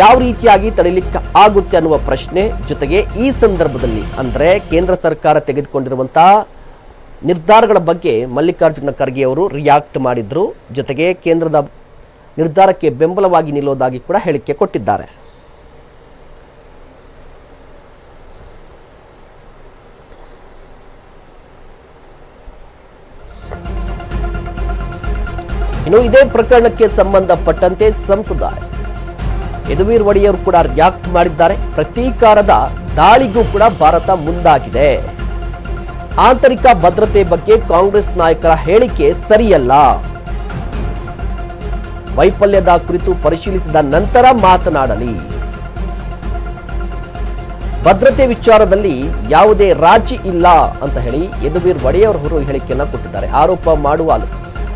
ಯಾವ ರೀತಿಯಾಗಿ ತಡೆಯಲಿಕ್ಕೆ ಆಗುತ್ತೆ ಅನ್ನುವ ಪ್ರಶ್ನೆ ಜೊತೆಗೆ ಈ ಸಂದರ್ಭದಲ್ಲಿ ಅಂದರೆ ಕೇಂದ್ರ ಸರ್ಕಾರ ತೆಗೆದುಕೊಂಡಿರುವಂತಹ ನಿರ್ಧಾರಗಳ ಬಗ್ಗೆ ಮಲ್ಲಿಕಾರ್ಜುನ ಖರ್ಗೆ ಅವರು ರಿಯಾಕ್ಟ್ ಮಾಡಿದ್ರು. ಜೊತೆಗೆ ಕೇಂದ್ರದ ನಿರ್ಧಾರಕ್ಕೆ ಬೆಂಬಲವಾಗಿ ನಿಲ್ಲೋದಾಗಿ ಕೂಡ ಹೇಳಿಕೆ ಕೊಟ್ಟಿದ್ದಾರೆ. ಇನ್ನು ಇದೇ ಪ್ರಕರಣಕ್ಕೆ ಸಂಬಂಧಪಟ್ಟಂತೆ ಸಂಸದ ಯದುವೀರ್ ಒಡೆಯರ್ ಕೂಡ ರಿಯಾಕ್ಟ್ ಮಾಡಿದ್ದಾರೆ. ಪ್ರತೀಕಾರದ ದಾಳಿಗೂ ಕೂಡ ಭಾರತ ಮುಂದಾಗಿದೆ. ಆಂತರಿಕ ಭದ್ರತೆ ಬಗ್ಗೆ ಕಾಂಗ್ರೆಸ್ ನಾಯಕರ ಹೇಳಿಕೆ ಸರಿಯಲ್ಲ. ವೈಫಲ್ಯದ ಕುರಿತು ಪರಿಶೀಲಿಸಿದ ನಂತರ ಮಾತನಾಡಲಿ. ಭದ್ರತೆ ವಿಚಾರದಲ್ಲಿ ಯಾವುದೇ ರಾಜಿ ಇಲ್ಲ ಅಂತ ಹೇಳಿ ಯದುವೀರ್ ಒಡೆಯರ್ ಅವರು ಹೇಳಿಕೆಯನ್ನು ಕೊಟ್ಟಿದ್ದಾರೆ. ಆರೋಪ ಮಾಡುವ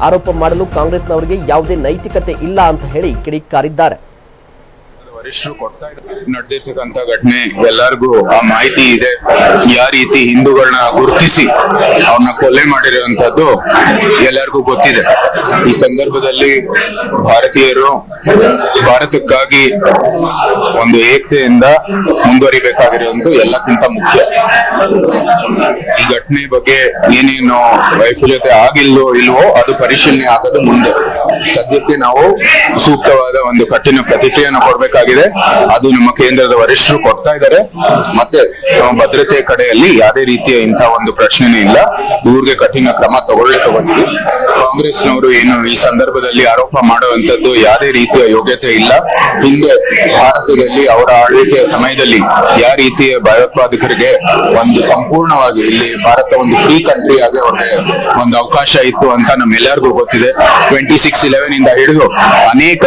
ಆರೋಪ ಮಾಡಲು ಕಾಂಗ್ರೆಸ್ನವರಿಗೆ ಯಾವುದೇ ನೈತಿಕತೆ ಇಲ್ಲ ಅಂತ ಹೇಳಿ ಕಿಡಿಕಾರಿದ್ದಾರೆ. ವರಿಷ್ಠರು ಕೊಡ್ತಾ ನಡೆದಿರ್ತಕ್ಕಂತ ಘಟನೆ ಎಲ್ಲರಿಗೂ ಆ ಮಾಹಿತಿ ಇದೆ. ಯಾವ ರೀತಿ ಹಿಂದೂಗಳನ್ನ ಗುರುತಿಸಿ ಅವ್ರನ್ನ ಕೊಲೆ ಮಾಡಿರುವಂತದ್ದು ಎಲ್ಲರಿಗೂ ಗೊತ್ತಿದೆ. ಈ ಸಂದರ್ಭದಲ್ಲಿ ಭಾರತೀಯರು ಭಾರತಕ್ಕಾಗಿ ಒಂದು ಏಕತೆಯಿಂದ ಮುಂದುವರಿಬೇಕಾಗಿರುವಂತ ಎಲ್ಲಕ್ಕಿಂತ ಮುಖ್ಯ. ಈ ಘಟನೆ ಬಗ್ಗೆ ಏನೇನು ವೈಫಲ್ಯತೆ ಆಗಿಲ್ವೋ ಇಲ್ವೋ ಅದು ಪರಿಶೀಲನೆ ಆಗೋದು ಮುಂದೆ. ಸದ್ಯಕ್ಕೆ ನಾವು ಸೂಕ್ತವಾದ ಒಂದು ಕಠಿಣ ಪ್ರತಿಕ್ರಿಯೆಯನ್ನು ಕೊಡಬೇಕಾಗಿದೆ. ಅದು ನಮ್ಮ ಕೇಂದ್ರದ ವರಿಷ್ಠರು ಕೊಡ್ತಾ ಇದ್ದಾರೆ. ಮತ್ತೆ ಭದ್ರತೆ ಕಡೆಯಲ್ಲಿ ಯಾವುದೇ ರೀತಿಯ ಇಂತಹ ಒಂದು ಪ್ರಶ್ನೆನೇ ಇಲ್ಲ. ಇವ್ರಿಗೆ ಕಠಿಣ ಕ್ರಮ ತಗೊಳ್ಳೇ ತಗೋತೀವಿ ಕಾಂಗ್ರೆಸ್ನವರು ಏನು ಈ ಸಂದರ್ಭದಲ್ಲಿ ಆರೋಪ ಮಾಡುವಂತದ್ದು ಯಾವುದೇ ರೀತಿಯ ಯೋಗ್ಯತೆ ಇಲ್ಲ. ಹಿಂದೆ ಭಾರತದಲ್ಲಿ ಅವರ ಆಳ್ವಿಕೆಯ ಸಮಯದಲ್ಲಿ ಯಾವ ರೀತಿಯ ಭಯೋತ್ಪಾದಕರಿಗೆ ಒಂದು ಸಂಪೂರ್ಣವಾಗಿ ಇಲ್ಲಿ ಭಾರತ ಒಂದು ಫ್ರೀ ಕಂಟ್ರಿ ಆಗಿ ಅವ್ರಿಗೆ ಒಂದು ಅವಕಾಶ ಇತ್ತು ಅಂತ ನಮ್ಮೆಲ್ಲರಿಗೂ ಗೊತ್ತಿದೆ. ಟ್ವೆಂಟಿ ಸಿಕ್ಸ್ ಇಲೆವೆನ್ ಇಂದ ಹಿಡಿದು ಅನೇಕ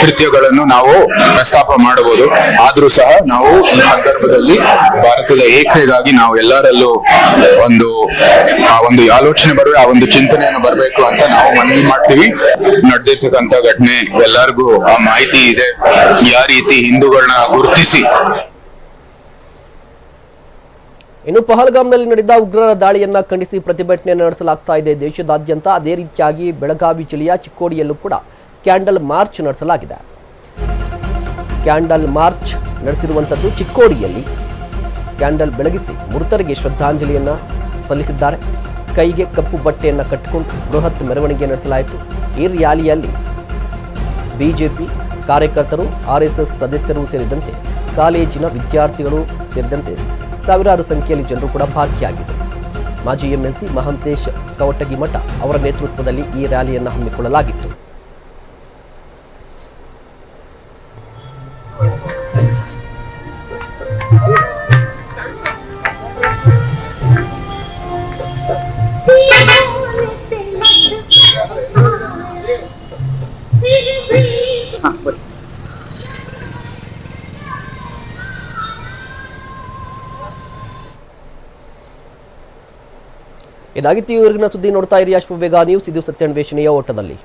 ಕೃತ್ಯಗಳನ್ನು ನಾವು ಪ್ರಸ್ತಾಪ ಮಾಡಬಹುದು. ಆದ್ರೂ ಸಹ ನಾವು ಈ ಸಂದರ್ಭದಲ್ಲಿ ಭಾರತದ ಏಕತೆಗಾಗಿ ನಾವು ಎಲ್ಲರಲ್ಲೂ ಒಂದು, ಆ ಒಂದು ಆಲೋಚನೆ ಬರಬೇಕು ಆ ಒಂದು ಚಿಂತನೆಯನ್ನು ಬರಬೇಕು ಅಂತ ನಾವು ಮನವಿ ಮಾಡ್ತೀವಿ. ನಡೆದಿರ್ತಕ್ಕಂತ ಘಟನೆ ಎಲ್ಲರಿಗೂ ಆ ಮಾಹಿತಿ ಇದೆ. ಯಾವ ರೀತಿ ಹಿಂದೂಗಳನ್ನ ಗುರುತಿಸಿ. ಇನ್ನು ಪಹಲ್ಗಾಮ್ನಲ್ಲಿ ನಡೆದ ಉಗ್ರರ ದಾಳಿಯನ್ನ ಖಂಡಿಸಿ ಪ್ರತಿಭಟನೆ ನಡೆಸಲಾಗ್ತಾ ಇದೆ. ದೇಶದಾದ್ಯಂತ ಅದೇ ರೀತಿಯಾಗಿ ಬೆಳಗಾವಿ ಜಿಲ್ಲೆಯ ಚಿಕ್ಕೋಡಿಯಲ್ಲೂ ಕೂಡ ಕ್ಯಾಂಡಲ್ ಮಾರ್ಚ್ ನಡೆಸಲಾಗಿದೆ. ಕ್ಯಾಂಡಲ್ ಮಾರ್ಚ್ ನಡೆಸಿರುವಂಥದ್ದು ಚಿಕ್ಕೋಡಿಯಲ್ಲಿ. ಕ್ಯಾಂಡಲ್ ಬೆಳಗಿಸಿ ಮೃತರಿಗೆ ಶ್ರದ್ಧಾಂಜಲಿಯನ್ನ ಸಲ್ಲಿಸಿದ್ದಾರೆ. ಕೈಗೆ ಕಪ್ಪು ಬಟ್ಟೆಯನ್ನು ಕಟ್ಟಿಕೊಂಡು ಬೃಹತ್ ಮೆರವಣಿಗೆ ನಡೆಸಲಾಯಿತು. ಈ ರ್ಯಾಲಿಯಲ್ಲಿ ಬಿಜೆಪಿ ಕಾರ್ಯಕರ್ತರು ಆರ್ಎಸ್ಎಸ್ ಸದಸ್ಯರು ಸೇರಿದಂತೆ ಕಾಲೇಜಿನ ವಿದ್ಯಾರ್ಥಿಗಳು ಸೇರಿದಂತೆ ಸಾವಿರಾರು ಸಂಖ್ಯೆಯಲ್ಲಿ ಜನರು ಕೂಡ ಭಾಗಿಯಾಗಿದ್ದರು. ಮಾಜಿ ಎಂಎಲ್ಸಿ ಮಹಂತೇಶ್ ಕವಟಗಿಮಠ ಅವರ ನೇತೃತ್ವದಲ್ಲಿ ಈ ರ್ಯಾಲಿಯನ್ನು ಹಮ್ಮಿಕೊಳ್ಳಲಾಗಿತ್ತು. ಇದಾಗಿತ್ತು. ಇವರಿಗಿನ ಸುದ್ದಿ ನೋಡ್ತಾ ಇರಿ. ಅಶ್ವವೇಗ ನ್ಯೂಸ್. ಇದು ಸತ್ಯಾನ್ವೇಷಣೆಯ ಓಟದಲ್ಲಿ.